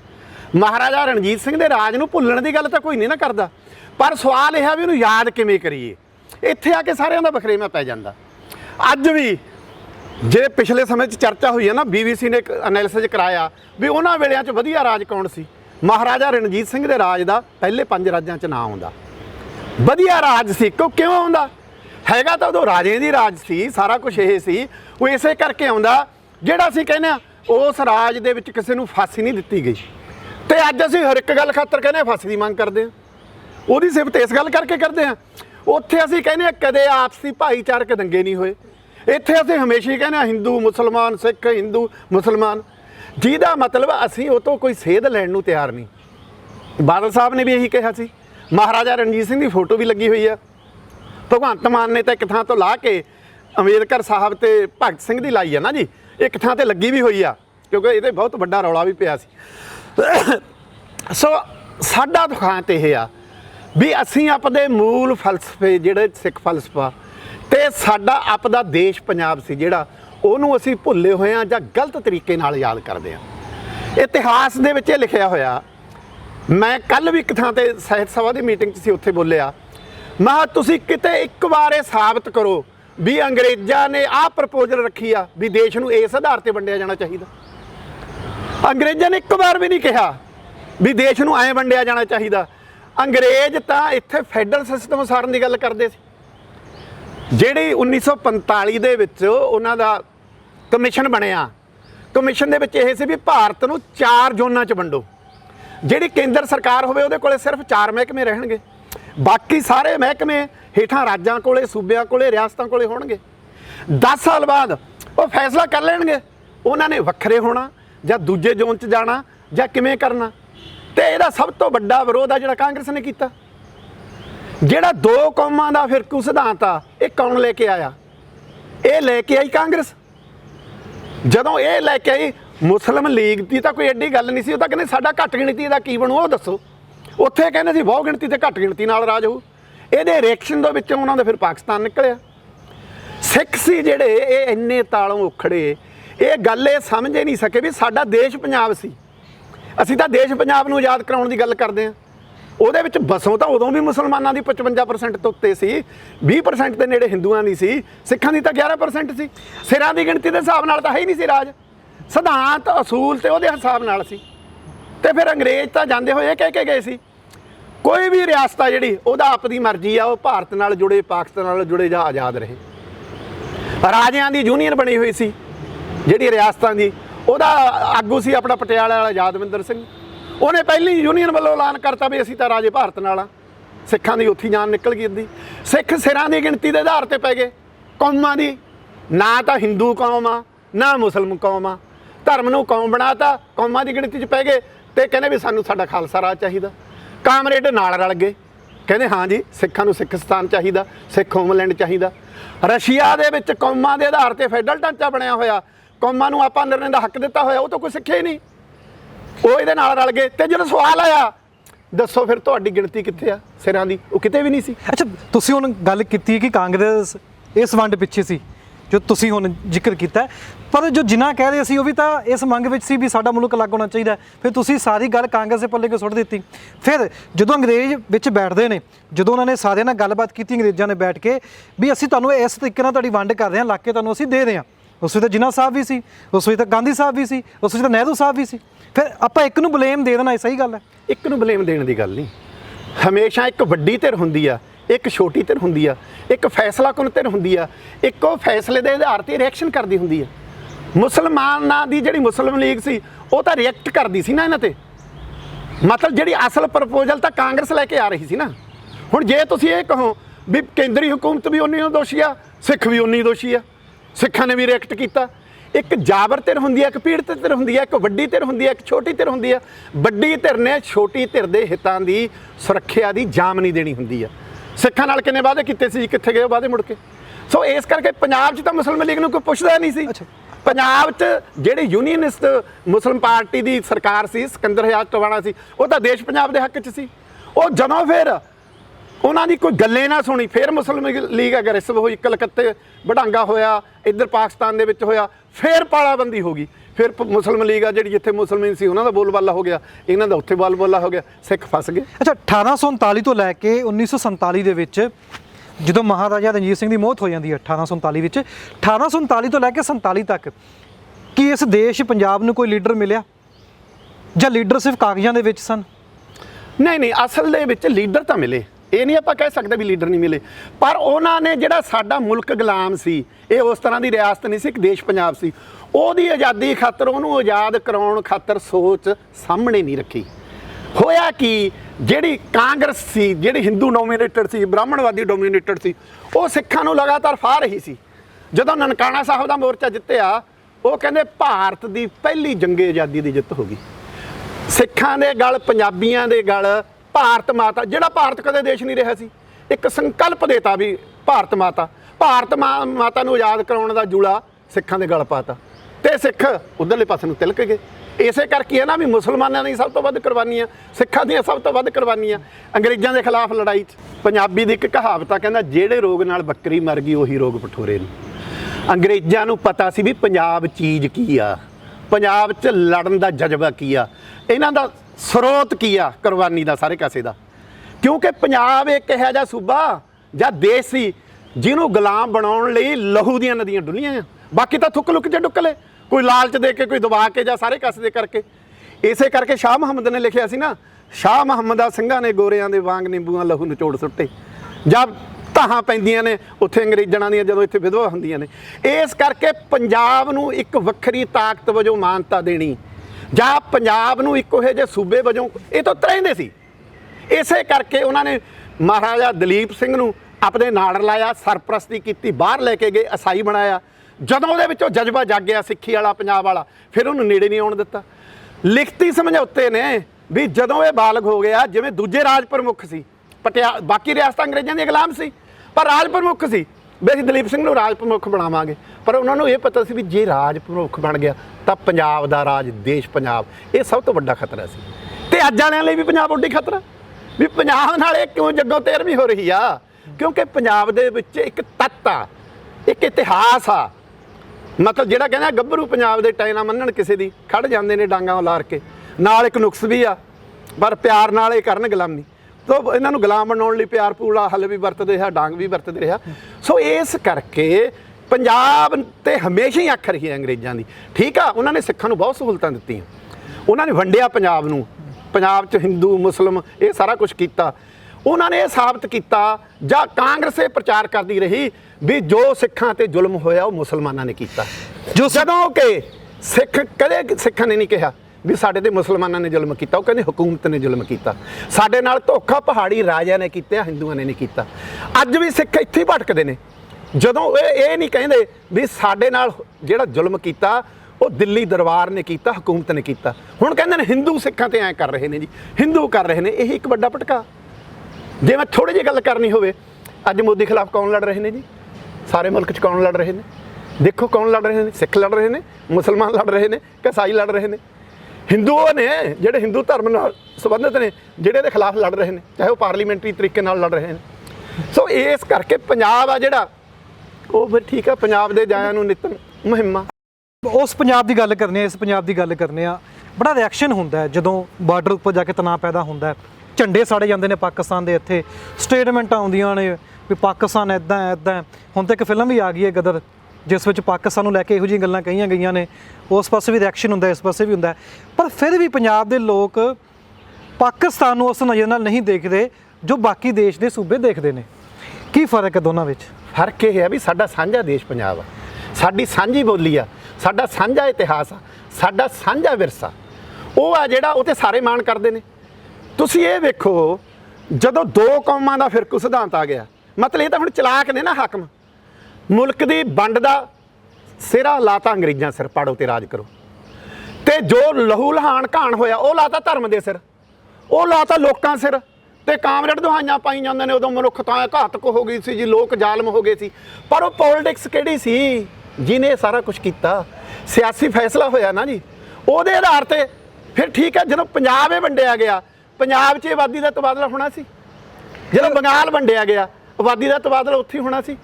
ਮਹਾਰਾਜਾ ਰਣਜੀਤ ਸਿੰਘ ਦੇ ਰਾਜ ਨੂੰ ਭੁੱਲਣ ਦੀ ਗੱਲ ਤਾਂ ਕੋਈ ਨਹੀਂ ਨਾ ਕਰਦਾ। ਪਰ ਸਵਾਲ ਇਹ ਹੈ ਵੀ ਉਹਨੂੰ ਯਾਦ ਕਿਵੇਂ ਕਰੀਏ? ਇੱਥੇ ਆ ਕੇ ਸਾਰਿਆਂ ਦਾ ਬਖਰੇਵਾ ਪੈ ਜਾਂਦਾ। ਅੱਜ ਵੀ ਜੇ ਪਿਛਲੇ ਸਮੇਂ 'ਚ ਚਰਚਾ ਹੋਈ ਹੈ ਨਾ ਬੀਬੀਸੀ ਨੇ ਇੱਕ ਐਨਾਲਿਸਿਸ ਕਰਾਇਆ ਵੀ ਉਹਨਾਂ ਵੇਲਿਆਂ 'ਚ ਵਧੀਆ ਰਾਜ ਕੌਣ ਸੀ? ਮਹਾਰਾਜਾ ਰਣਜੀਤ ਸਿੰਘ ਦੇ ਰਾਜ ਦਾ ਪਹਿਲੇ ਪੰਜ ਰਾਜਾਂ 'ਚ ਨਾਂ ਆਉਂਦਾ। ਵਧੀਆ ਰਾਜ ਸੀ, ਕਿਉਂ ਕਿਉਂ ਆਉਂਦਾ? ਹੈਗਾ ਤਾਂ ਉਦੋਂ ਰਾਜੇ ਦੀ ਰਾਜ ਸੀ, ਸਾਰਾ ਕੁਝ ਇਹ ਸੀ। ਉਹ ਇਸੇ ਕਰਕੇ ਆਉਂਦਾ, ਜਿਹੜਾ ਅਸੀਂ ਕਹਿੰਦੇ ਆ ਉਸ ਰਾਜ ਦੇ ਵਿੱਚ ਕਿਸੇ ਨੂੰ ਫਾਂਸੀ ਨਹੀਂ ਦਿੱਤੀ ਗਈ। ਤੇ ਅੱਜ ਅਸੀਂ ਹਰ ਇੱਕ ਗੱਲ ਖਾਤਰ ਕਹਿੰਦੇ ਹਾਂ, ਫਾਂਸੀ ਦੀ ਮੰਗ ਕਰਦੇ ਆ ਉਹਦੀ ਸਿਫਤ ਇਸ ਗੱਲ ਕਰਕੇ ਕਰਦੇ ਆ ਉੱਥੇ ਅਸੀਂ ਕਹਿੰਦੇ ਆ ਕਦੇ ਆਪਸੀ ਭਾਈਚਾਰਕ ਦੰਗੇ ਨਹੀਂ ਹੋਏ। ਇੱਥੇ ਅਸੀਂ ਹਮੇਸ਼ਾ ਹੀ ਕਹਿੰਦੇ ਆ ਹਿੰਦੂ, ਮੁਸਲਮਾਨ, ਸਿੱਖ, ਹਿੰਦੂ, ਮੁਸਲਮਾਨ। ਜਿਹਦਾ ਮਤਲਬ ਅਸੀਂ ਉਹ ਤੋਂ ਕੋਈ ਸੇਧ ਲੈਣ ਨੂੰ ਤਿਆਰ ਨਹੀਂ। ਬਾਦਲ ਸਾਹਿਬ ਨੇ ਵੀ ਇਹੀ ਕਿਹਾ ਸੀ। ਮਹਾਰਾਜਾ ਰਣਜੀਤ ਸਿੰਘ ਦੀ ਫੋਟੋ ਵੀ ਲੱਗੀ ਹੋਈ ਆ। ਭਗਵੰਤ ਮਾਨ ਨੇ ਤਾਂ ਇੱਕ ਥਾਂ ਤੋਂ ਲਾ ਕੇ ਅੰਬੇਦਕਰ ਸਾਹਿਬ ਤੇ ਭਗਤ ਸਿੰਘ ਦੀ ਲਾਈ ਆ ਨਾ ਜੀ, ਇੱਕ ਥਾਂ ਤੇ ਲੱਗੀ ਵੀ ਹੋਈ ਆ, ਕਿਉਂਕਿ ਇਹਦੇ ਬਹੁਤ ਵੱਡਾ ਰੌਲਾ ਵੀ ਪਿਆ ਸੀ। ਸੋ ਸਾਡਾ ਦੁਖਾਂਤ ਇਹ ਆ ਵੀ ਅਸੀਂ ਆਪਦੇ ਮੂਲ ਫਲਸਫੇ ਜਿਹੜੇ ਸਿੱਖ ਫਲਸਫਾ ਤੇ ਸਾਡਾ ਆਪਦਾ ਦੇਸ਼ ਪੰਜਾਬ ਸੀ ਜਿਹੜਾ, ਉਹਨੂੰ ਅਸੀਂ ਭੁੱਲੇ ਹੋਏ ਆ ਜਾਂ ਗਲਤ ਤਰੀਕੇ ਨਾਲ ਯਾਦ ਕਰਦੇ ਆ ਇਤਿਹਾਸ ਦੇ ਵਿੱਚ ਇਹ ਲਿਖਿਆ ਹੋਇਆ, ਮੈਂ ਕੱਲ ਵੀ ਇੱਕ ਥਾਂ ਤੇ ਸਾਹਿਤ ਸਭਾ ਦੀ ਮੀਟਿੰਗ 'ਚ ਸੀ, ਉੱਥੇ ਬੋਲਿਆ, ਮੈਂ ਤੁਸੀਂ ਕਿਤੇ ਇੱਕ ਵਾਰ ਇਹ ਸਾਬਤ ਕਰੋ ਵੀ ਅੰਗਰੇਜ਼ਾਂ ਨੇ ਆਹ ਪ੍ਰਪੋਜ਼ਲ ਰੱਖੀ ਆ ਵੀ ਦੇਸ਼ ਨੂੰ ਇਸ ਆਧਾਰ ਤੇ ਵੰਡਿਆ ਜਾਣਾ ਚਾਹੀਦਾ। ਅੰਗਰੇਜ਼ਾਂ ਨੇ ਇੱਕ ਵਾਰ ਵੀ ਨਹੀਂ ਕਿਹਾ ਵੀ ਦੇਸ਼ ਨੂੰ ਐਂ ਵੰਡਿਆ ਜਾਣਾ ਚਾਹੀਦਾ। ਅੰਗਰੇਜ਼ ਤਾਂ ਇੱਥੇ ਫੈਡਰਲ ਸਿਸਟਮ ਸਾਰਨ ਦੀ ਗੱਲ ਕਰਦੇ ਸੀ। ਜਿਹੜੀ 1945 ਦੇ ਵਿੱਚ ਉਹਨਾਂ ਦਾ ਕਮਿਸ਼ਨ ਬਣਿਆ, ਕਮਿਸ਼ਨ ਦੇ ਵਿੱਚ ਇਹ ਸੀ ਵੀ ਭਾਰਤ ਨੂੰ ਚਾਰ ਜ਼ੋਨਾਂ 'ਚ ਵੰਡੋ। ਜਿਹੜੀ ਕੇਂਦਰ ਸਰਕਾਰ ਹੋਵੇ, ਉਹਦੇ ਕੋਲੇ ਸਿਰਫ ਚਾਰ ਮਹਿਕਮੇ ਰਹਿਣਗੇ। ਬਾਕੀ ਸਾਰੇ ਮਹਿਕਮੇ ਹੇਠਾਂ ਰਾਜਾਂ ਕੋਲੇ, ਸੂਬਿਆਂ ਕੋਲੇ, ਰਿਆਸਤਾਂ ਕੋਲੇ ਹੋਣਗੇ। 10 ਸਾਲ ਬਾਅਦ ਉਹ ਫੈਸਲਾ ਕਰ ਲੈਣਗੇ। ਉਹਨਾਂ ਨੇ ਵੱਖਰੇ ਹੋਣਾ ਜਾਂ ਦੂਜੇ ਜ਼ੋਨ 'ਚ ਜਾਣਾ ਜਾਂ ਕਿਵੇਂ ਕਰਨਾ। ਤੇ ਇਹਦਾ ਸਭ ਤੋਂ ਵੱਡਾ ਵਿਰੋਧ ਆ ਜਿਹੜਾ ਕਾਂਗਰਸ ਨੇ ਕੀਤਾ। ਜਿਹੜਾ ਦੋ ਕੌਮਾਂ ਦਾ ਫਿਰਕੂ ਸਿਧਾਂਤ ਆ, ਇਹ ਕੌਣ ਲੈ ਕੇ ਆਇਆ? ਇਹ ਲੈ ਕੇ ਆਈ ਕਾਂਗਰਸ। ਜਦੋਂ ਇਹ ਲੈ ਕੇ ਆਈ ਮੁਸਲਿਮ ਲੀਗ ਦੀ ਤਾਂ ਕੋਈ ਐਡੀ ਗੱਲ ਨਹੀਂ ਸੀ, ਉਹ ਤਾਂ ਕਹਿੰਦੇ ਸਾਡਾ ਘੱਟ ਗਿਣਤੀ ਦਾ ਕੀ ਬਣੂ, ਉਹ ਦੱਸੋ। ਉੱਥੇ ਕਹਿੰਦੇ ਸੀ ਬਹੁ ਗਿਣਤੀ ਤੇ ਘੱਟ ਗਿਣਤੀ ਨਾਲ ਰਾਜ ਹੋਊ। ਇਹਦੇ ਰਿਐਕਸ਼ਨ ਦੇ ਵਿੱਚੋਂ ਉਹਨਾਂ ਦਾ ਫਿਰ ਪਾਕਿਸਤਾਨ ਨਿਕਲਿਆ। ਸਿੱਖ ਸੀ ਜਿਹੜੇ, ਇਹ ਇੰਨੇ ਤਾਲੋਂ ਉਖੜੇ, ਇਹ ਗੱਲ ਇਹ ਸਮਝ ਨਹੀਂ ਸਕੇ ਵੀ ਸਾਡਾ ਦੇਸ਼ ਪੰਜਾਬ ਸੀ। ਅਸੀਂ ਤਾਂ ਦੇਸ਼ ਪੰਜਾਬ ਨੂੰ ਆਜ਼ਾਦ ਕਰਾਉਣ ਦੀ ਗੱਲ ਕਰਦੇ ਹਾਂ। ਉਹਦੇ ਵਿੱਚ ਬਸੋਂ ਤਾਂ ਉਦੋਂ ਵੀ ਮੁਸਲਮਾਨਾਂ ਦੀ 55% ਤੋਂ ਉੱਤੇ ਸੀ 20% ਦੇ ਨੇੜੇ ਹਿੰਦੂਆਂ ਦੀ ਸੀ, ਸਿੱਖਾਂ ਦੀ ਤਾਂ 11% ਸੀ। ਸਿਰਾਂ ਦੀ ਗਿਣਤੀ ਦੇ ਹਿਸਾਬ ਨਾਲ ਤਾਂ ਹੈ ਹੀ ਨਹੀਂ ਸੀ ਰਾਜ। ਸਿਧਾਂਤ, ਅਸੂਲ ਤੇ ਉਹਦੇ ਹਿਸਾਬ ਨਾਲ ਸੀ। ਤੇ ਫਿਰ ਅੰਗਰੇਜ਼ ਤਾਂ ਜਾਂਦੇ ਹੋਏ ਇਹ ਕਹਿ ਕੇ ਗਏ ਸੀ, ਕੋਈ ਵੀ ਰਿਆਸਤ ਆ ਜਿਹੜੀ, ਉਹਦਾ ਆਪਦੀ ਮਰਜ਼ੀ ਆ, ਉਹ ਭਾਰਤ ਨਾਲ ਜੁੜੇ, ਪਾਕਿਸਤਾਨ ਨਾਲ ਜੁੜੇ ਜਾਂ ਆਜ਼ਾਦ ਰਹੇ। ਰਾਜਿਆਂ ਦੀ ਯੂਨੀਅਨ ਬਣੀ ਹੋਈ ਸੀ, ਜਿਹੜੀ ਰਿਆਸਤਾਂ ਦੀ ਉਹਦਾ ਆਗੂ ਸੀ ਆਪਣਾ ਪਟਿਆਲਾ ਵਾਲਾ ਯਾਦਵਿੰਦਰ ਸਿੰਘ। ਉਹਨੇ ਪਹਿਲੀ ਯੂਨੀਅਨ ਵੱਲੋਂ ਐਲਾਨ ਕਰਤਾ ਵੀ ਅਸੀਂ ਤਾਂ ਰਾਜੇ ਭਾਰਤ ਨਾਲ ਆ। ਸਿੱਖਾਂ ਦੀ ਉੱਥੀ ਜਾਨ ਨਿਕਲ ਗਈ ਅੱਧੀ। ਸਿੱਖ ਸਿਰਾਂ ਦੀ ਗਿਣਤੀ ਦੇ ਆਧਾਰ ਤੇ ਪੈ ਗਏ। ਕੌਮਾਂ ਦੀ। ਨਾ ਤਾਂ ਹਿੰਦੂ ਕੌਮ ਆ, ਨਾ ਮੁਸਲਮ ਕੌਮ ਆ। ਧਰਮ ਨੂੰ ਕੌਮ ਬਣਾਤਾ, ਕੌਮਾਂ ਦੀ ਗਿਣਤੀ 'ਚ ਪੈ ਗਏ ਤੇ ਕਹਿੰਦੇ ਵੀ ਸਾਨੂੰ ਸਾਡਾ ਖਾਲਸਾ ਰਾਜ ਚਾਹੀਦਾ। ਕਾਮਰੇਡ ਨਾਲ ਰਲ ਗਏ। ਕਹਿੰਦੇ ਹਾਂ ਜੀ, ਸਿੱਖਾਂ ਨੂੰ ਸਿੱਖਸਤਾਨ ਚਾਹੀਦਾ, ਸਿੱਖ ਹੋਮਲੈਂਡ ਚਾਹੀਦਾ। ਰਸ਼ੀਆ ਦੇ ਵਿੱਚ ਕੌਮਾਂ ਦੇ ਆਧਾਰ ਤੇ ਫੈਡਰਲ ਢਾਂਚਾ ਬਣਿਆ ਹੋਇਆ। ਕੌਮਾਂ ਨੂੰ ਆਪਾਂ ਨਿਰਣੇ ਦਾ ਹੱਕ ਦਿੱਤਾ ਹੋਇਆ, ਉਹ ਤਾਂ ਕੋਈ ਸਿੱਖਿਆ ਹੀ ਨਹੀਂ। ਉਹ ਇਹਦੇ ਨਾਲ ਰਲ ਗਏ ਤੇ ਜਦੋਂ ਸਵਾਲ ਆਇਆ, ਦੱਸੋ ਫਿਰ ਤੁਹਾਡੀ ਗਿਣਤੀ ਕਿੱਥੇ ਆ ਸਿਰਾਂ ਦੀ? ਉਹ ਕਿਤੇ ਵੀ ਨਹੀਂ ਸੀ। ਅੱਛਾ, ਤੁਸੀਂ ਹੁਣ ਗੱਲ ਕੀਤੀ ਕਿ ਕਾਂਗਰਸ ਇਸ ਵੰਡ ਪਿੱਛੇ ਸੀ, ਜੋ ਤੁਸੀਂ ਹੁਣ ਜ਼ਿਕਰ ਕੀਤਾ ਪਰ ਜੋ ਜਿਨ੍ਹਾਂ ਕਹਿ ਰਹੇ ਸੀ, ਉਹ ਵੀ ਤਾਂ ਇਸ ਮੰਗ ਵਿੱਚ ਸੀ ਵੀ ਸਾਡਾ ਮੁਲਕ ਅਲੱਗ ਹੋਣਾ ਚਾਹੀਦਾ ਫਿਰ ਤੁਸੀਂ ਸਾਰੀ ਗੱਲ ਕਾਂਗਰਸ ਦੇ ਪੱਲੇ ਕਿਉਂ ਸੁੱਟ ਦਿੱਤੀ? ਫਿਰ ਜਦੋਂ ਅੰਗਰੇਜ਼ ਵਿੱਚ ਬੈਠਦੇ ਨੇ, ਜਦੋਂ ਉਹਨਾਂ ਨੇ ਸਾਰਿਆਂ ਨਾਲ ਗੱਲਬਾਤ ਕੀਤੀ, ਅੰਗਰੇਜ਼ਾਂ ਨੇ ਬੈਠ ਕੇ ਵੀ ਅਸੀਂ ਤੁਹਾਨੂੰ ਇਸ ਤਰੀਕੇ ਨਾਲ ਤੁਹਾਡੀ ਵੰਡ ਕਰ ਰਹੇ ਹਾਂ, ਇਲਾਕੇ ਤੁਹਾਨੂੰ ਅਸੀਂ ਦੇ ਰਹੇ ਹਾਂ। ਉਸ ਵਿੱਚ ਤਾਂ ਜਿਨਾ ਸਾਹਿਬ ਵੀ ਸੀ, ਉਸ ਵਿੱਚ ਤਾਂ ਗਾਂਧੀ ਸਾਹਿਬ ਵੀ ਸੀ, ਉਸ ਵਿੱਚ ਤਾਂ ਨਹਿਰੂ ਸਾਹਿਬ ਵੀ ਸੀ। ਫਿਰ ਆਪਾਂ ਇੱਕ ਨੂੰ ਬਲੇਮ ਦੇ ਦੇਣਾ, ਇਹ ਸਹੀ ਗੱਲ ਹੈ। ਇੱਕ ਨੂੰ ਬਲੇਮ ਦੇਣ ਦੀ ਗੱਲ ਨਹੀਂ। ਹਮੇਸ਼ਾ ਇੱਕ ਵੱਡੀ ਧਿਰ ਹੁੰਦੀ ਆ, ਇੱਕ ਛੋਟੀ ਧਿਰ ਹੁੰਦੀ ਆ, ਇੱਕ ਫੈਸਲਾ ਕੁਨ ਧਿਰ ਹੁੰਦੀ ਆ, ਇੱਕ ਉਹ ਫੈਸਲੇ ਦੇ ਆਧਾਰ ਤੇ ਰਿਐਕਸ਼ਨ ਕਰਦੀ ਹੁੰਦੀ ਆ। ਮੁਸਲਮਾਨਾਂ ਦੀ ਜਿਹੜੀ ਮੁਸਲਿਮ ਲੀਗ ਸੀ, ਉਹ ਤਾਂ ਰਿਐਕਟ ਕਰਦੀ ਸੀ ਨਾ ਇਹਨਾਂ ਤੇ। ਮਤਲਬ ਜਿਹੜੀ ਅਸਲ ਪ੍ਰਪੋਜ਼ਲ ਤਾਂ ਕਾਂਗਰਸ ਲੈ ਕੇ ਆ ਰਹੀ ਸੀ ਨਾ। ਹੁਣ ਜੇ ਤੁਸੀਂ ਇਹ ਕਹੋ ਵੀ ਕੇਂਦਰੀ ਹਕੂਮਤ ਵੀ ਉਨੀ ਓ ਦੋਸ਼ੀ ਆ, ਸਿੱਖ ਵੀ ਉਨੀ ਦੋਸ਼ੀ ਆ ਸਿੱਖਾਂ ਨੇ ਵੀ ਰਿਐਕਟ ਕੀਤਾ। ਇੱਕ ਜਾਬਰ ਧਿਰ ਹੁੰਦੀ ਹੈ ਇੱਕ ਪੀੜਤ ਧਿਰ ਹੁੰਦੀ ਹੈ ਇੱਕ ਵੱਡੀ ਧਿਰ ਹੁੰਦੀ ਹੈ ਇੱਕ ਛੋਟੀ ਧਿਰ ਹੁੰਦੀ ਹੈ ਵੱਡੀ ਧਿਰ ਨੇ ਛੋਟੀ ਧਿਰ ਦੇ ਹਿੱਤਾਂ ਦੀ ਸੁਰੱਖਿਆ ਦੀ ਜਾਮਨੀ ਦੇਣੀ ਹੁੰਦੀ ਆ। ਸਿੱਖਾਂ ਨਾਲ ਕਿੰਨੇ ਵਾਅਦੇ ਕੀਤੇ ਸੀ ਕਿੱਥੇ ਗਏ ਵਾਅਦੇ ਮੁੜ ਕੇ? ਸੋ ਇਸ ਕਰਕੇ ਪੰਜਾਬ 'ਚ ਤਾਂ ਮੁਸਲਿਮ ਲੀਗ ਨੂੰ ਕੋਈ ਪੁੱਛਦਾ ਨਹੀਂ ਸੀ। ਪੰਜਾਬ 'ਚ ਜਿਹੜੀ ਯੂਨੀਅਨਿਸਟ ਮੁਸਲਿਮ ਪਾਰਟੀ ਦੀ ਸਰਕਾਰ ਸੀ ਸਿਕੰਦਰ ਹਯਾਤ ਟਵਾਣਾ ਸੀ ਉਹ ਤਾਂ ਦੇਸ਼ ਪੰਜਾਬ ਦੇ ਹੱਕ 'ਚ ਸੀ। ਉਹ ਜਦੋਂ ਫਿਰ ਉਹਨਾਂ ਦੀ ਕੋਈ ਗੱਲੇ ਨਾ ਸੁਣੀ। ਫਿਰ ਮੁਸਲਿਮ ਲੀਗ ਅਗਰੈਸਿਵ ਹੋਈ ਕਲਕੱਤੇ ਵਡਾਂਗਾ ਹੋਇਆ ਇੱਧਰ ਪਾਕਿਸਤਾਨ ਦੇ ਵਿੱਚ ਹੋਇਆ ਫਿਰ ਪਾਲਾਬੰਦੀ ਹੋ ਗਈ। ਫਿਰ ਮੁਸਲਿਮ ਲੀਗ ਆ ਜਿਹੜੀ ਜਿੱਥੇ ਮੁਸਲਮਾਨ ਸੀ ਉਹਨਾਂ ਦਾ ਬੋਲਬਾਲਾ ਹੋ ਗਿਆ। ਇਹਨਾਂ ਦਾ ਉੱਥੇ ਬੋਲਬਾਲਾ ਹੋ ਗਿਆ। ਸਿੱਖ ਫਸ ਗਏ। ਅੱਛਾ 1839 ਤੋਂ ਲੈ ਕੇ 1947 ਦੇ ਵਿੱਚ ਜਦੋਂ ਮਹਾਰਾਜਾ ਰਣਜੀਤ ਸਿੰਘ ਦੀ ਮੌਤ ਹੋ ਜਾਂਦੀ ਹੈ 1839 ਵਿੱਚ 1839 ਤੋਂ ਲੈ ਕੇ 47 ਤੱਕ ਕੀ ਇਸ ਦੇਸ਼ ਪੰਜਾਬ ਨੂੰ ਕੋਈ ਲੀਡਰ ਮਿਲਿਆ? ਜਾਂ ਲੀਡਰ ਸਿਰਫ ਕਾਗਜ਼ਾਂ ਦੇ ਵਿੱਚ ਸਨ? ਨਹੀਂ ਨਹੀਂ ਅਸਲ ਦੇ ਵਿੱਚ ਲੀਡਰ ਤਾਂ ਮਿਲੇ। ਇਹ ਨਹੀਂ ਆਪਾਂ ਕਹਿ ਸਕਦੇ ਵੀ ਲੀਡਰ ਨਹੀਂ ਮਿਲੇ। ਪਰ ਉਹਨਾਂ ਨੇ ਜਿਹੜਾ ਸਾਡਾ ਮੁਲਕ ਗੁਲਾਮ ਸੀ, ਇਹ ਉਸ ਤਰ੍ਹਾਂ ਦੀ ਰਿਆਸਤ ਨਹੀਂ ਸੀ ਇੱਕ ਦੇਸ਼ ਪੰਜਾਬ ਸੀ। ਉਹਦੀ ਆਜ਼ਾਦੀ ਖਾਤਰ, ਉਹਨੂੰ ਆਜ਼ਾਦ ਕਰਾਉਣ ਖਾਤਰ ਸੋਚ ਸਾਹਮਣੇ ਨਹੀਂ ਰੱਖੀ। ਹੋਇਆ ਕਿ, ਜਿਹੜੀ ਕਾਂਗਰਸ ਸੀ, ਜਿਹੜੀ ਹਿੰਦੂ ਡੋਮੀਨੇਟਡ ਸੀ, ਬ੍ਰਾਹਮਣਵਾਦੀ ਡੋਮੀਨੇਟਡ ਸੀ, ਉਹ ਸਿੱਖਾਂ ਨੂੰ ਲਗਾਤਾਰ ਫਾਹ ਰਹੀ ਸੀ। ਜਦੋਂ ਨਨਕਾਣਾ ਸਾਹਿਬ ਦਾ ਮੋਰਚਾ ਜਿੱਤਿਆ, ਉਹ ਕਹਿੰਦੇ ਭਾਰਤ ਦੀ ਪਹਿਲੀ ਜੰਗੇ ਆਜ਼ਾਦੀ ਦੀ ਜਿੱਤ ਹੋ ਗਈ। ਸਿੱਖਾਂ ਦੇ ਗਲ, ਪੰਜਾਬੀਆਂ ਦੇ ਗਲ ਭਾਰਤ ਮਾਤਾ, ਜਿਹੜਾ ਭਾਰਤ ਕਦੇ ਦੇਸ਼ ਨਹੀਂ ਰਿਹਾ ਸੀ, ਇੱਕ ਸੰਕਲਪ ਦੇਤਾ ਵੀ ਭਾਰਤ ਮਾਤਾ। ਭਾਰਤ ਮਾ- ਮਾਤਾ ਨੂੰ ਆਜ਼ਾਦ ਕਰਾਉਣ ਦਾ ਜੂਲਾ ਸਿੱਖਾਂ ਦੇ ਗਲ ਪਾਤਾ। ਤੇ ਸਿੱਖ ਉਧਰਲੇ ਪਾਸੇ ਨੂੰ ਤਿਲਕ ਗਏ। ਇਸੇ ਕਰਕੇ ਹੈ ਨਾ ਵੀ ਮੁਸਲਮਾਨਾਂ ਦੀ ਸਭ ਤੋਂ ਵੱਧ ਕੁਰਬਾਨੀਆਂ ਸਿੱਖਾਂ ਦੀਆਂ ਸਭ ਤੋਂ ਵੱਧ ਕੁਰਬਾਨੀਆਂ ਅੰਗਰੇਜ਼ਾਂ ਦੇ ਖਿਲਾਫ ਲੜਾਈ 'ਚ ਪੰਜਾਬੀ ਦੀ ਇੱਕ ਕਹਾਵਤ ਆ, ਕਹਿੰਦਾ ਜਿਹੜੇ ਰੋਗ ਨਾਲ ਬੱਕਰੀ ਮਰ ਗਈ, ਉਹੀ ਰੋਗ ਪਠੋਰੇ ਨੂੰ। ਅੰਗਰੇਜ਼ਾਂ ਨੂੰ ਪਤਾ ਸੀ ਵੀ ਪੰਜਾਬ ਚੀਜ਼ ਕੀ ਆ, ਪੰਜਾਬ 'ਚ ਲੜਨ ਦਾ ਜਜ਼ਬਾ ਕੀ ਆ। ਇਹਨਾਂ ਦਾ ਸਰੋਤ ਕੀ ਆ ਕੁਰਬਾਨੀ ਦਾ ਸਾਰੇ ਕਾਸੇ ਦਾ? ਕਿਉਂਕਿ ਪੰਜਾਬ ਇੱਕ ਇਹੋ ਜਿਹਾ ਸੂਬਾ ਜਾਂ ਦੇਸ਼ ਸੀ ਜਿਹਨੂੰ ਗੁਲਾਮ ਬਣਾਉਣ ਲਈ ਲਹੂ ਦੀਆਂ ਨਦੀਆਂ ਡੁੱਲੀਆਂ ਆ। ਬਾਕੀ ਤਾਂ ਥੁੱਕ ਲੁੱਕ ਚ ਡੁੱਕਲੇ ਕੋਈ ਲਾਲਚ ਦੇ ਕੇ, ਕੋਈ ਦਬਾ ਕੇ ਜਾਂ ਸਾਰੇ ਕਾਸੇ ਦੇ ਕਰਕੇ। ਇਸੇ ਕਰਕੇ ਸ਼ਾਹ ਮੁਹੰਮਦ ਨੇ ਲਿਖਿਆ ਸੀ ਨਾ, ਸ਼ਾਹ ਮੁਹੰਮਦ ਆ ਸਿੰਘਾਂ ਨੇ ਗੋਰਿਆਂ ਦੇ ਵਾਂਗ ਨਿੰਬੂਆਂ ਲਹੂ ਨਿਚੋੜ ਸੁੱਟੇ। ਜਦ ਧਾਹਾਂ ਪੈਂਦੀਆਂ ਨੇ, ਉੱਥੇ ਅੰਗਰੇਜ਼ਾਂ ਦੀਆਂ ਜਦੋਂ ਇੱਥੇ ਵਿਧਵਾ ਹੁੰਦੀਆਂ ਨੇ। ਇਸ ਕਰਕੇ ਪੰਜਾਬ ਨੂੰ ਇੱਕ ਵੱਖਰੀ ਤਾਕਤ ਵਜੋਂ ਮਾਨਤਾ ਦੇਣੀ ਜਾਂ ਪੰਜਾਬ ਨੂੰ ਇੱਕੋ ਜਿਹੇ ਸੂਬੇ ਵਜੋਂ, ਇਹ ਤੋਂ ਤਰ੍ਹਾਂ ਸੀ। ਇਸੇ ਕਰਕੇ ਉਹਨਾਂ ਨੇ ਮਹਾਰਾਜਾ ਦਲੀਪ ਸਿੰਘ ਨੂੰ ਆਪਣੇ ਨਾਲ ਲਾਇਆ ਸਰਪ੍ਰਸਤੀ ਕੀਤੀ, ਬਾਹਰ ਲੈ ਕੇ ਗਏ, ਅਸਾਈ ਬਣਾਇਆ। ਜਦੋਂ ਉਹਦੇ ਵਿੱਚੋਂ ਜਜ਼ਬਾ ਜਾਗਿਆ ਸਿੱਖੀ ਵਾਲਾ, ਪੰਜਾਬ ਵਾਲਾ, ਫਿਰ ਉਹਨੂੰ ਨੇੜੇ ਨਹੀਂ ਆਉਣ ਦਿੱਤਾ। ਲਿਖਤੀ ਸਮਝੌਤੇ ਨੇ ਵੀ ਜਦੋਂ ਇਹ ਬਾਲਗ ਹੋ ਗਿਆ, ਜਿਵੇਂ ਦੂਜੇ ਰਾਜ ਪ੍ਰਮੁੱਖ ਸੀ, ਪਟਿਆ, ਬਾਕੀ ਰਿਆਸਤਾਂ ਅੰਗਰੇਜ਼ਾਂ ਦੇ ਗੁਲਾਮ ਸੀ, ਪਰ ਰਾਜ ਪ੍ਰਮੁੱਖ ਸੀ, ਵੀ ਅਸੀਂ ਦਲੀਪ ਸਿੰਘ ਨੂੰ ਰਾਜ ਪ੍ਰਮੁੱਖ ਬਣਾਵਾਂਗੇ। ਪਰ ਉਹਨਾਂ ਨੂੰ ਇਹ ਪਤਾ ਸੀ ਵੀ ਜੇ ਰਾਜ ਪ੍ਰਮੁੱਖ ਬਣ ਗਿਆ ਤਾਂ ਪੰਜਾਬ ਦਾ ਰਾਜ, ਦੇਸ਼ ਪੰਜਾਬ, ਇਹ ਸਭ ਤੋਂ ਵੱਡਾ ਖਤਰਾ ਸੀ। ਤੇ ਅੱਜ ਵਾਲਿਆਂ ਲਈ ਵੀ ਪੰਜਾਬ ਉੱਡੀ ਖਤਰਾ। ਵੀ ਪੰਜਾਬ ਨਾਲ ਇਹ ਕਿਉਂ ਜੱਗੋ ਤੇਰਵੀਂ ਹੋ ਰਹੀ ਆ? ਕਿਉਂਕਿ ਪੰਜਾਬ ਦੇ ਵਿੱਚ ਇੱਕ ਤੱਤ ਆ, ਇੱਕ ਇਤਿਹਾਸ ਆ। ਮਤਲਬ ਜਿਹੜਾ ਕਹਿੰਦਾ ਗੱਭਰੂ ਪੰਜਾਬ ਦੇ ਟਾਈਨਾ ਮੰਨਣ ਕਿਸੇ ਦੀ, ਖੜ ਜਾਂਦੇ ਨੇ ਡਾਂਗਾ ਉਲਾਰ ਕੇ। ਨਾਲ ਇੱਕ ਨੁਕਸ ਵੀ ਆ, ਪਰ ਪਿਆਰ ਨਾਲ ਇਹ ਕਰਨ ਗੁਲਾਮੀ। ਤੋ ਇਹਨਾਂ ਨੂੰ ਗੁਲਾਮ ਬਣਾਉਣ ਲਈ ਪਿਆਰ ਪੂਲਾ ਹੱਲ ਵੀ ਵਰਤਦੇ ਰਿਹਾ ਡਾਂਗ ਵੀ ਵਰਤਦੇ ਰਿਹਾ ਸੋ ਇਸ ਕਰਕੇ ਪੰਜਾਬ ਤੇ ਹਮੇਸ਼ਾ ਹੀ ਅੱਖ ਰਹੀ ਹੈ ਅੰਗਰੇਜ਼ਾਂ ਦੀ। ਠੀਕ ਆ ਉਹਨਾਂ ਨੇ ਸਿੱਖਾਂ ਨੂੰ ਬਹੁਤ ਸਹੂਲਤਾਂ ਦਿੱਤੀਆਂ। ਉਹਨਾਂ ਨੇ ਵੰਡਿਆ ਪੰਜਾਬ ਨੂੰ। ਪੰਜਾਬ 'ਚ ਹਿੰਦੂ ਮੁਸਲਮ ਇਹ ਸਾਰਾ ਕੁਝ ਕੀਤਾ। ਉਹਨਾਂ ਨੇ ਇਹ ਸਾਬਤ ਕੀਤਾ ਜਾਂ ਕਾਂਗਰਸ ਇਹ ਪ੍ਰਚਾਰ ਕਰਦੀ ਰਹੀ ਵੀ ਜੋ ਸਿੱਖਾਂ ਤੇ ਜ਼ੁਲਮ ਹੋਇਆ ਉਹ ਮੁਸਲਮਾਨਾਂ ਨੇ ਕੀਤਾ। ਜੋ ਜਦੋਂ ਕਿ ਸਿੱਖ ਕਦੇ ਸਿੱਖਾਂ ਨੇ ਨਹੀਂ ਕਿਹਾ ਵੀ ਸਾਡੇ ਤੇ ਮੁਸਲਮਾਨਾਂ ਨੇ ਜ਼ੁਲਮ ਕੀਤਾ ਉਹ ਕਹਿੰਦੇ ਹਕੂਮਤ ਨੇ ਜ਼ੁਲਮ ਕੀਤਾ। ਸਾਡੇ ਨਾਲ ਧੋਖਾ ਪਹਾੜੀ ਰਾਜਿਆਂ ਨੇ ਕੀਤਾ ਹਿੰਦੂਆਂ ਨੇ ਨਹੀਂ ਕੀਤਾ। ਅੱਜ ਵੀ ਸਿੱਖ ਇੱਥੇ ਹੀ ਭਟਕਦੇ ਨੇ। ਜਦੋਂ ਇਹ ਇਹ ਨਹੀਂ ਕਹਿੰਦੇ ਵੀ ਸਾਡੇ ਨਾਲ ਜਿਹੜਾ ਜ਼ੁਲਮ ਕੀਤਾ, ਉਹ ਦਿੱਲੀ ਦਰਬਾਰ ਨੇ ਕੀਤਾ, ਹਕੂਮਤ ਨੇ ਕੀਤਾ। ਹੁਣ ਕਹਿੰਦੇ ਨੇ ਹਿੰਦੂ ਸਿੱਖਾਂ ਤੇ ਐ ਕਰ ਰਹੇ ਨੇ ਜੀ। ਹਿੰਦੂ ਕਰ ਰਹੇ ਨੇ, ਇਹ ਇੱਕ ਵੱਡਾ ਭਟਕਾ। ਜੇ ਮੈਂ ਥੋੜੀ ਜਿਹੀ ਗੱਲ ਕਰਨੀ ਹੋਵੇ, ਅੱਜ ਮੋਦੀ ਖਿਲਾਫ ਕੌਣ ਲੜ ਰਹੇ ਨੇ ਜੀ? ਸਾਰੇ ਮੁਲਕ 'ਚ ਕੌਣ ਲੜ ਰਹੇ ਨੇ? ਦੇਖੋ ਕੌਣ ਲੜ ਰਹੇ ਨੇ? ਸਿੱਖ ਲੜ ਰਹੇ ਨੇ? ਮੁਸਲਮਾਨ ਲੜ ਰਹੇ ਨੇ? ਕਸਾਈ ਲੜ ਰਹੇ ਨੇ? ਹਿੰਦੂ ਉਹ ਨੇ ਜਿਹੜੇ ਹਿੰਦੂ ਧਰਮ ਨਾਲ ਸੰਬੰਧਿਤ ਨੇ, ਜਿਹੜੇ ਦੇ ਖਿਲਾਫ ਲੜ ਰਹੇ ਨੇ, ਚਾਹੇ ਉਹ ਪਾਰਲੀਮੈਂਟਰੀ ਤਰੀਕੇ ਨਾਲ ਲੜ ਰਹੇ ਨੇ। ਸੋ ਇਸ ਕਰਕੇ ਪੰਜਾਬ ਆ ਜਿਹੜਾ ਉਹ ਫਿਰ ਠੀਕ ਆ, ਪੰਜਾਬ ਦੇ ਜਾਇਆਂ ਨੂੰ ਨਿਤ ਮੁਹਿੰਮਾਂ। ਉਸ ਪੰਜਾਬ ਦੀ ਗੱਲ ਕਰਨੇ ਹੈ ਇਸ ਪੰਜਾਬ ਦੀ ਗੱਲ ਕਰਨੇ ਆ, ਬੜਾ ਰਿਐਕਸ਼ਨ ਹੁੰਦਾ ਹੈ ਜਦੋਂ ਬਾਰਡਰ ਉੱਪਰ ਜਾ ਕੇ ਤਣਾਅ ਪੈਦਾ ਹੁੰਦਾ ਹੈ। ਝੰਡੇ ਸਾੜੇ ਜਾਂਦੇ ਨੇ ਪਾਕਿਸਤਾਨ ਦੇ ਇੱਥੇ ਸਟੇਟਮੈਂਟਾਂ ਆਉਂਦੀਆਂ ਨੇ ਵੀ ਪਾਕਿਸਤਾਨ ਐਦਾਂ ਐਦਾਂ ਹੁਣ ਤਾਂ ਇੱਕ ਫਿਲਮ ਵੀ ਆ ਗਈ ਹੈ ਗਦਰ, ਜਿਸ ਵਿੱਚ ਪਾਕਿਸਤਾਨ ਨੂੰ ਲੈ ਕੇ ਇਹੋ ਜਿਹੀਆਂ ਗੱਲਾਂ ਕਹੀਆਂ ਗਈਆਂ ਨੇ। ਉਸ ਪਾਸੇ ਵੀ ਰਿਐਕਸ਼ਨ ਹੁੰਦਾ, ਇਸ ਪਾਸੇ ਵੀ ਹੁੰਦਾ ਪਰ ਫਿਰ ਵੀ ਪੰਜਾਬ ਦੇ ਲੋਕ ਪਾਕਿਸਤਾਨ ਨੂੰ ਉਸ ਨਜ਼ਰ ਨਾਲ ਨਹੀਂ ਦੇਖਦੇ, ਜੋ ਬਾਕੀ ਦੇਸ਼ ਦੇ ਸੂਬੇ ਦੇਖਦੇ ਨੇ। ਕੀ ਫ਼ਰਕ ਹੈ ਦੋਨਾਂ ਵਿੱਚ? ਫ਼ਰਕ ਇਹ ਹੈ ਵੀ ਸਾਡਾ ਸਾਂਝਾ ਦੇਸ਼ ਪੰਜਾਬ ਆ। ਸਾਡੀ ਸਾਂਝੀ ਬੋਲੀ ਆ, ਸਾਡਾ ਸਾਂਝਾ ਇਤਿਹਾਸ ਆ, ਸਾਡਾ ਸਾਂਝਾ ਵਿਰਸਾ। ਉਹ ਆ ਜਿਹੜਾ ਉਹ ਤੇ ਸਾਰੇ ਮਾਣ ਕਰਦੇ ਨੇ। ਤੁਸੀਂ ਇਹ ਵੇਖੋ, ਜਦੋਂ ਦੋ ਕੌਮਾਂ ਦਾ ਫਿਰਕੂ ਸਿਧਾਂਤ ਆ ਗਿਆ, ਮਤਲਬ ਇਹ ਤਾਂ ਹੁਣ ਚਲਾਕ ਨੇ ਨਾ ਹਾਕਮ। ਮੁਲਕ ਦੀ ਵੰਡ ਦਾ ਸਿਰਾ ਲਾਤਾ ਅੰਗਰੇਜ਼ਾਂ ਸਿਰ, ਪਾੜੋ ਤੇ ਰਾਜ ਕਰੋ। ਤੇ ਜੋ ਲਹੂ ਲਹਾਨ ਘਾਣ ਹੋਇਆ, ਉਹ ਲਾਤਾ ਧਰਮ ਦੇ ਸਿਰ। ਉਹ ਲਾਤਾ ਲੋਕਾਂ ਸਿਰ। ਤੇ ਕਾਮਰੇਡ ਦੁਹਾਈਆਂ ਪਾਈ ਜਾਂਦੇ ਨੇ, ਉਦੋਂ ਮਨੁੱਖਤਾ ਘਾਤਕ ਹੋ ਗਈ ਸੀ ਜੀ, ਲੋਕ ਜ਼ਾਲਮ ਹੋ ਗਏ ਸੀ। ਪਰ ਉਹ ਪੋਲਿਟਿਕਸ ਕਿਹੜੀ ਸੀ? ਜਿਹਨੇ ਸਾਰਾ ਕੁਝ ਕੀਤਾ। ਸਿਆਸੀ ਫੈਸਲਾ ਹੋਇਆ ਨਾ ਜੀ। ਉਹਦੇ ਆਧਾਰ ਤੇ ਫਿਰ ਠੀਕ ਹੈ, ਜਦੋਂ ਪੰਜਾਬ ਇਹ ਵੰਡਿਆ ਗਿਆ, ਪੰਜਾਬ 'ਚ ਆਬਾਦੀ ਦਾ ਤਬਾਦਲਾ ਹੋਣਾ ਸੀ। ਜਦੋਂ ਬੰਗਾਲ ਵੰਡਿਆ ਗਿਆ, ਆਬਾਦੀ ਦਾ ਤਬਾਦਲਾ ਉੱਥੇ ਹੀ ਹੋਣਾ ਸੀ।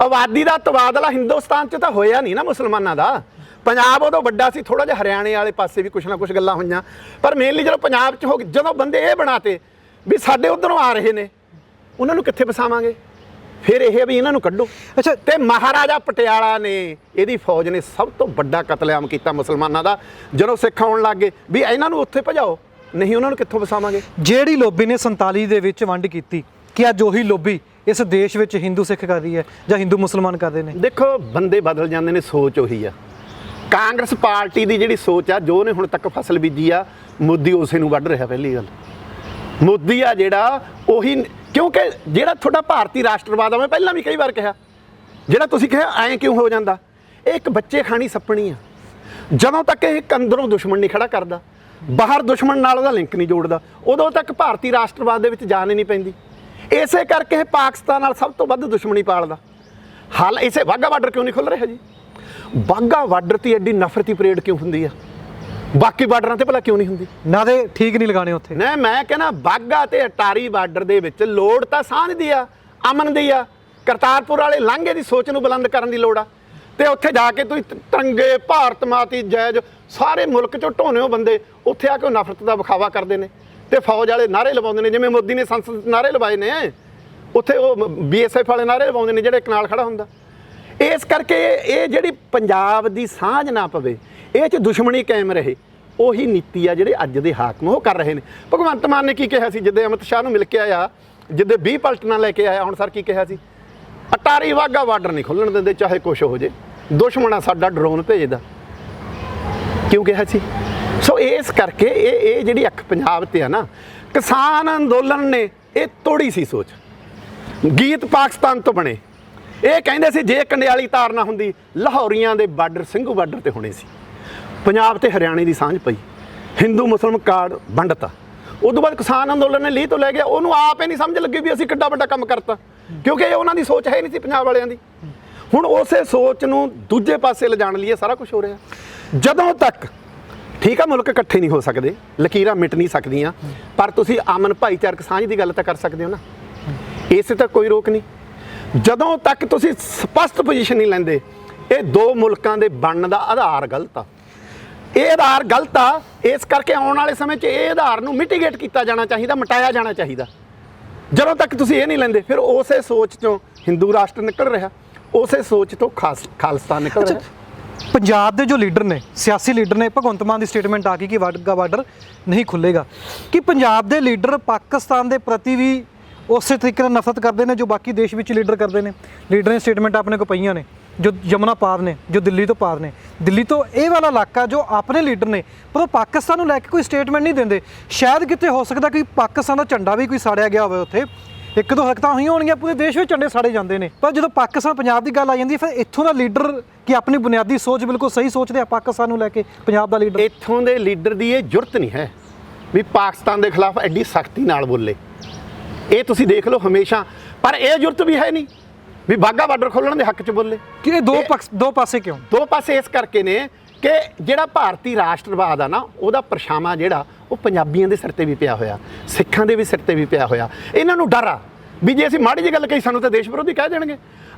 ਆਬਾਦੀ ਦਾ ਤਬਾਦਲਾ ਹਿੰਦੁਸਤਾਨ 'ਚ ਤਾਂ ਹੋਇਆ ਨਹੀਂ ਨਾ ਮੁਸਲਮਾਨਾਂ ਦਾ। ਪੰਜਾਬ ਉਦੋਂ ਵੱਡਾ ਸੀ ਥੋੜਾ ਜਿਹਾ ਹਰਿਆਣੇ ਵਾਲੇ ਪਾਸੇ ਵੀ ਕੁਛ ਨਾ ਕੁਛ ਗੱਲਾਂ ਹੋਈਆਂ। ਪਰ ਮੇਨਲੀ ਜਦੋਂ ਪੰਜਾਬ 'ਚ ਹੋ ਗਈ, ਜਦੋਂ ਬੰਦੇ ਇਹ ਬਣਾਤੇ ਵੀ ਸਾਡੇ ਉਧਰੋਂ ਆ ਰਹੇ ਨੇ। ਉਹਨਾਂ ਨੂੰ ਕਿੱਥੇ ਵਸਾਵਾਂਗੇ ਫਿਰ ਇਹ ਵੀ ਇਹਨਾਂ ਨੂੰ ਕੱਢੋ। ਅੱਛਾ। ਤੇ ਮਹਾਰਾਜਾ ਪਟਿਆਲਾ ਨੇ ਇਹਦੀ ਫੌਜ ਨੇ ਸਭ ਤੋਂ ਵੱਡਾ ਕਤਲੇਆਮ ਕੀਤਾ ਮੁਸਲਮਾਨਾਂ ਦਾ। ਜਦੋਂ ਸਿੱਖ ਆਉਣ ਲੱਗੇ ਵੀ ਇਹਨਾਂ ਨੂੰ ਉੱਥੇ ਭਜਾਓ ਨਹੀਂ ਉਹਨਾਂ ਨੂੰ ਕਿੱਥੋਂ ਵਸਾਵਾਂਗੇ ਜਿਹੜੀ ਲੋਬੀ ਨੇ 47 ਦੇ ਵਿੱਚ ਵੰਡ ਕੀਤੀ ਕਿ ਅੱਜ ਉਹੀ ਲੋਬੀ ਇਸ ਦੇਸ਼ ਵਿੱਚ ਹਿੰਦੂ ਸਿੱਖ ਕਰ ਰਹੀ ਹੈ ਜਾਂ ਹਿੰਦੂ ਮੁਸਲਮਾਨ ਕਰਦੇ ਨੇ? ਦੇਖੋ ਬੰਦੇ ਬਦਲ ਜਾਂਦੇ ਨੇ ਸੋਚ ਉਹੀ ਆ। ਕਾਂਗਰਸ ਪਾਰਟੀ ਦੀ ਜਿਹੜੀ ਸੋਚ ਆ ਜੋ ਨੇ ਹੁਣ ਤੱਕ ਫਸਲ ਬੀਜੀ ਆ ਮੋਦੀ ਉਸੇ ਨੂੰ ਵੱਢ ਰਿਹਾ ਪਹਿਲੀ ਗੱਲ। ਮੋਦੀ ਆ ਜਿਹੜਾ ਉਹੀ ਕਿਉਂਕਿ ਜਿਹੜਾ ਤੁਹਾਡਾ ਭਾਰਤੀ ਰਾਸ਼ਟਰਵਾਦ ਆ, ਮੈਂ ਪਹਿਲਾਂ ਵੀ ਕਈ ਵਾਰ ਕਿਹਾ, ਜਿਹੜਾ ਤੁਸੀਂ ਕਿਹਾ, ਐਂ ਕਿਉਂ ਹੋ ਜਾਂਦਾ? ਇਹ ਇੱਕ ਬੱਚੇ ਖਾਣੀ ਸੱਪਣੀ ਆ। ਜਦੋਂ ਤੱਕ ਇਹ ਅੰਦਰੋਂ ਦੁਸ਼ਮਣ ਨਹੀਂ ਖੜਾ ਕਰਦਾ, ਬਾਹਰ ਦੁਸ਼ਮਣ ਨਾਲ ਉਹਦਾ ਲਿੰਕ ਨਹੀਂ ਜੋੜਦਾ, ਉਦੋਂ ਤੱਕ ਭਾਰਤੀ ਰਾਸ਼ਟਰਵਾਦ ਦੇ ਵਿੱਚ ਜਾਨ ਹੀ ਨਹੀਂ ਪੈਂਦੀ। ਇਸੇ ਕਰਕੇ ਇਹ ਪਾਕਿਸਤਾਨ ਨਾਲ ਸਭ ਤੋਂ ਵੱਧ ਦੁਸ਼ਮਣੀ ਪਾਲਦਾ। ਹਾਲ ਇਸੇ ਵਾਗਾ ਬਾਰਡਰ ਕਿਉਂ ਨਹੀਂ ਖੁੱਲ ਰਿਹਾ ਜੀ? ਵਾਗਾ ਬਾਰਡਰ ਤੇ ਐਡੀ ਨਫ਼ਰਤੀ ਪਰੇਡ ਕਿਉਂ ਹੁੰਦੀ ਆ? ਬਾਕੀ ਬਾਰਡਰਾਂ ਤੇ ਭਲਾ ਕਿਉਂ ਨਹੀਂ ਹੁੰਦੀ? ਨਾ ਦੇ ਠੀਕ ਨਹੀਂ ਲਗਾਣੇ ਉੱਥੇ। ਨਾ ਮੈਂ ਕਹਿੰਦਾ ਬਾਗਾ ਤੇ ਅਟਾਰੀ ਬਾਰਡਰ ਦੇ ਵਿੱਚ ਲੋੜ ਤਾਂ ਸਾਂਝ ਦੀ ਆ ਅਮਨ ਦੀ ਆ। ਕਰਤਾਰਪੁਰ ਵਾਲੇ ਲਾਂਘੇ ਦੀ ਸੋਚ ਨੂੰ ਬੁਲੰਦ ਕਰਨ ਦੀ ਲੋੜ ਆ। ਤੇ ਉੱਥੇ ਜਾ ਕੇ ਤੁਸੀਂ ਤਿਰੰਗੇ ਭਾਰਤ ਮਾਤੀ ਜੈਜ ਸਾਰੇ ਮੁਲਕ ਚੋਂ ਢੋਣਿਓ ਬੰਦੇ ਉੱਥੇ ਆ ਕੇ ਨਫ਼ਰਤ ਦਾ ਵਿਖਾਵਾ ਕਰਦੇ ਨੇ। ਤੇ ਫੌਜ ਵਾਲੇ ਨਾਰੇ ਲਵਾਉਂਦੇ ਨੇ ਜਿਵੇਂ ਮੋਦੀ ਨੇ ਸੰਸਦ ਨਾਰੇ ਲਵਾਏ ਨੇ। ਉੱਥੇ ਉਹ ਬੀਐਸਐਫ ਵਾਲੇ ਨਾਰੇ ਲਵਾਉਂਦੇ ਨੇ ਜਿਹੜੇ ਇੱਕ ਨਾਲ ਖੜਾ ਹੁੰਦਾ। ਇਸ ਕਰਕੇ ਇਹ ਜਿਹੜੀ ਪੰਜਾਬ ਦੀ ਸਾਂਝ ਨਾ ਪਵੇ ਇਹ ਚ ਦੁਸ਼ਮਣੀ ਕਾਇਮ ਰਹੇ। ਉਹੀ ਨੀਤੀ ਆ ਜਿਹੜੇ ਅੱਜ ਦੇ ਹਾਕਮ ਉਹ ਕਰ ਰਹੇ ਨੇ। ਭਗਵੰਤ ਮਾਨ ਨੇ ਕੀ ਕਿਹਾ ਸੀ? ਜਿੱਦੇ ਅਮਿਤ ਸ਼ਾਹ ਨੂੰ ਮਿਲ ਕੇ ਆਇਆ, ਜਿੱਦੇ 20 ਪਲਟਨਾਂ ਲੈ ਕੇ ਆਇਆ, ਹੁਣ ਸਰ ਕੀ ਕਿਹਾ ਸੀ? ਅਟਾਰੀ ਵਾਗਾ ਬਾਰਡਰ ਨਹੀਂ ਖੁੱਲਣ ਦਿੰਦੇ, ਚਾਹੇ ਕੁਛ ਹੋ ਜੇ। ਦੁਸ਼ਮਣਾ ਸਾਡਾ ਡਰੋਨ ਭੇਜਦਾ। ਕਿਉਂ ਕਿਹਾ ਸੀ? ਸੋ ਇਸ ਕਰਕੇ ਇਹ ਇਹ ਜਿਹੜੀ ਅੱਖ ਪੰਜਾਬ ਤੇ ਆ ਨਾ, ਕਿਸਾਨ ਅੰਦੋਲਨ ਨੇ ਇਹ ਤੋੜੀ ਸੀ ਸੋਚ। ਗੀਤ ਪਾਕਿਸਤਾਨ ਤੋਂ ਬਣੇ। ਇਹ ਕਹਿੰਦੇ ਸੀ, ਜੇ ਕੰਡਿਆਲੀ ਤਾਰ ਨਾ ਹੁੰਦੀ, ਲਾਹੌਰੀਆਂ ਦੇ ਬਾਰਡਰ, ਸਿੰਘੂ ਬਾਰਡਰ ਤੇ ਹੋਣੇ ਸੀ। ਪੰਜਾਬ ਤੇ ਹਰਿਆਣੇ ਦੀ ਸਾਂਝ ਪਈ। ਹਿੰਦੂ ਮੁਸਲਮ ਕਾਰਡ ਵੰਡਤਾ। ਉਦੋਂ ਬਾਅਦ ਕਿਸਾਨ ਅੰਦੋਲਨ ਨੇ ਲੀਹ ਤੋਂ ਲੈ ਗਿਆ। ਉਹਨੂੰ ਆਪ ਹੀ ਨਹੀਂ ਸਮਝ ਲੱਗੀ ਵੀ ਅਸੀਂ ਕਿੱਡਾ ਵੱਡਾ ਕੰਮ ਕਰਤਾ। ਕਿਉਂਕਿ ਇਹ ਉਹਨਾਂ ਦੀ ਸੋਚ ਹੈ ਨਹੀਂ ਸੀ ਪੰਜਾਬ ਵਾਲਿਆਂ ਦੀ। ਹੁਣ ਉਸੇ ਸੋਚ ਨੂੰ ਦੂਜੇ ਪਾਸੇ ਲਿਜਾਣ ਲਈ ਇਹ ਸਾਰਾ ਕੁਝ ਹੋ ਰਿਹਾ। ਜਦੋਂ ਤੱਕ ਠੀਕ ਆ, ਮੁਲਕ ਇਕੱਠੇ ਨਹੀਂ ਹੋ ਸਕਦੇ, ਲਕੀਰਾਂ ਮਿਟ ਨਹੀਂ ਸਕਦੀਆਂ, ਪਰ ਤੁਸੀਂ ਅਮਨ ਭਾਈਚਾਰਕ ਸਾਂਝ ਦੀ ਗੱਲ ਤਾਂ ਕਰ ਸਕਦੇ ਹੋ ਨਾ। ਇਸੇ ਤਾਂ ਕੋਈ ਰੋਕ ਨਹੀਂ। ਜਦੋਂ ਤੱਕ ਤੁਸੀਂ ਸਪਸ਼ਟ ਪੋਜੀਸ਼ਨ ਨਹੀਂ ਲੈਂਦੇ, ਇਹ ਦੋ ਮੁਲਕਾਂ ਦੇ ਬਣਨ ਦਾ ਆਧਾਰ ਗਲਤ ਆ। ਇਹ ਆਧਾਰ ਗਲਤ ਆ, ਇਸ ਕਰਕੇ ਆਉਣ ਵਾਲੇ ਸਮੇਂ 'ਚ ਇਹ ਆਧਾਰ ਨੂੰ ਮਿਟੀਗੇਟ ਕੀਤਾ ਜਾਣਾ ਚਾਹੀਦਾ, ਮਿਟਾਇਆ ਜਾਣਾ ਚਾਹੀਦਾ। ਜਦੋਂ ਤੱਕ ਤੁਸੀਂ ਇਹ ਨਹੀਂ ਲੈਂਦੇ, ਫਿਰ ਉਸੇ ਸੋਚ ਚੋਂ ਹਿੰਦੂ ਰਾਸ਼ਟਰ ਨਿਕਲ ਰਿਹਾ, ਉਸੇ ਸੋਚ ਤੋਂ ਖਾਸ ਖਾਲਸਤਾਨ ਨਿਕਲ ਰਿਹਾ। ਪੰਜਾਬ ਦੇ ਜੋ ਲੀਡਰ ਨੇ, ਸਿਆਸੀ ਲੀਡਰ ਨੇ, ਭਗਵੰਤ ਮਾਨ ਦੀ ਸਟੇਟਮੈਂਟ ਆ ਗਈ ਕਿ ਵਾਗਾ ਬਾਰਡਰ ਨਹੀਂ ਖੁੱਲੇਗਾ ਕਿ ਪੰਜਾਬ ਦੇ ਲੀਡਰ ਪਾਕਿਸਤਾਨ ਦੇ ਪ੍ਰਤੀ ਵੀ ਉਸੇ ਤਰੀਕੇ ਨਾਲ ਨਫ਼ਰਤ ਕਰਦੇ ਨੇ ਜੋ ਬਾਕੀ ਦੇਸ਼ ਵਿੱਚ ਲੀਡਰ ਕਰਦੇ ਨੇ। ਲੀਡਰ ਨੇ ਸਟੇਟਮੈਂਟ ਆਪਣੇ ਕੋਲ ਪਈਆਂ ਨੇ। ਜੋ ਯਮੁਨਾ ਪਾਰ ਨੇ, ਜੋ ਦਿੱਲੀ ਤੋਂ ਪਾਰ ਨੇ। ਦਿੱਲੀ ਤੋਂ ਇਹ ਵਾਲਾ ਇਲਾਕਾ ਜੋ ਆਪਣੇ ਲੀਡਰ ਨੇ, ਪਰ ਉਹ ਪਾਕਿਸਤਾਨ ਨੂੰ ਲੈ ਕੇ ਕੋਈ ਸਟੇਟਮੈਂਟ ਨਹੀਂ ਦਿੰਦੇ। ਸ਼ਾਇਦ ਕਿਤੇ ਹੋ ਸਕਦਾ ਕਿ ਪਾਕਿਸਤਾਨ ਦਾ ਝੰਡਾ ਵੀ ਕੋਈ ਸਾੜਿਆ ਗਿਆ ਹੋਵੇ ਉੱਥੇ। ਇੱਕ ਦੋ ਹਰਕਤਾਂ ਹੋਈਆਂ ਹੋਣਗੀਆਂ, ਪੂਰੇ ਦੇਸ਼ ਵਿੱਚ ਝੰਡੇ ਸਾੜੇ ਜਾਂਦੇ ਨੇ। ਪਰ ਜਦੋਂ ਪਾਕਿਸਤਾਨ, ਪੰਜਾਬ ਦੀ ਗੱਲ ਆ ਜਾਂਦੀ ਹੈ, ਫਿਰ ਇੱਥੋਂ ਦਾ ਲੀਡਰ ਕਿ ਆਪਣੀ ਬੁਨਿਆਦੀ ਸੋਚ ਬਿਲਕੁਲ ਸਹੀ ਸੋਚਦੇ ਆ ਪਾਕਿਸਤਾਨ ਨੂੰ ਲੈ ਕੇ, ਪੰਜਾਬ ਦਾ ਲੀਡਰ? ਇੱਥੋਂ ਦੇ ਲੀਡਰ ਦੀ ਇਹ ਜੁਰਤ ਨਹੀਂ ਹੈ ਵੀ ਪਾਕਿਸਤਾਨ ਦੇ ਖਿਲਾਫ ਐਡੀ ਸਖਤੀ ਨਾਲ ਬੋਲੇ। ਇਹ ਤੁਸੀਂ ਦੇਖ ਲਓ ਹਮੇਸ਼ਾ, ਪਰ ਇਹ ਜੁਰਤ ਵੀ ਹੈ ਨਹੀਂ। ਵੀ ਬਾਗਾ ਬਾਰਡਰ ਖੋਲਣ ਦੇ ਹੱਕ 'ਚ ਬੋਲੇ। ਕਿ ਇਹ ਦੋ ਪਕਸ ਦੋ ਪਾਸੇ ਕਿਉਂ? ਦੋ ਪਾਸੇ ਇਸ ਕਰਕੇ ਨੇ ਕਿ ਜਿਹੜਾ ਭਾਰਤੀ ਰਾਸ਼ਟਰਵਾਦ ਆ ਨਾ ਉਹਦਾ ਪਰਛਾਵਾਂ ਜਿਹੜਾ ਉਹ ਪੰਜਾਬੀਆਂ ਦੇ ਸਿਰ ਤੇ ਵੀ ਪਿਆ ਹੋਇਆ ਸਿੱਖਾਂ ਦੇ ਵੀ ਸਿਰ ਤੇ ਵੀ ਪਿਆ ਹੋਇਆ। ਇਹਨਾਂ ਨੂੰ ਡਰ ਆ ਵੀ ਜੇ ਅਸੀਂ ਮਾੜੀ ਜਿਹੀ ਗੱਲ ਕਹੀ ਸਾਨੂੰ ਤਾਂ ਦੇਸ਼ ਵਿਰੋਧੀ ਕਹਿ ਦੇਣਗੇ।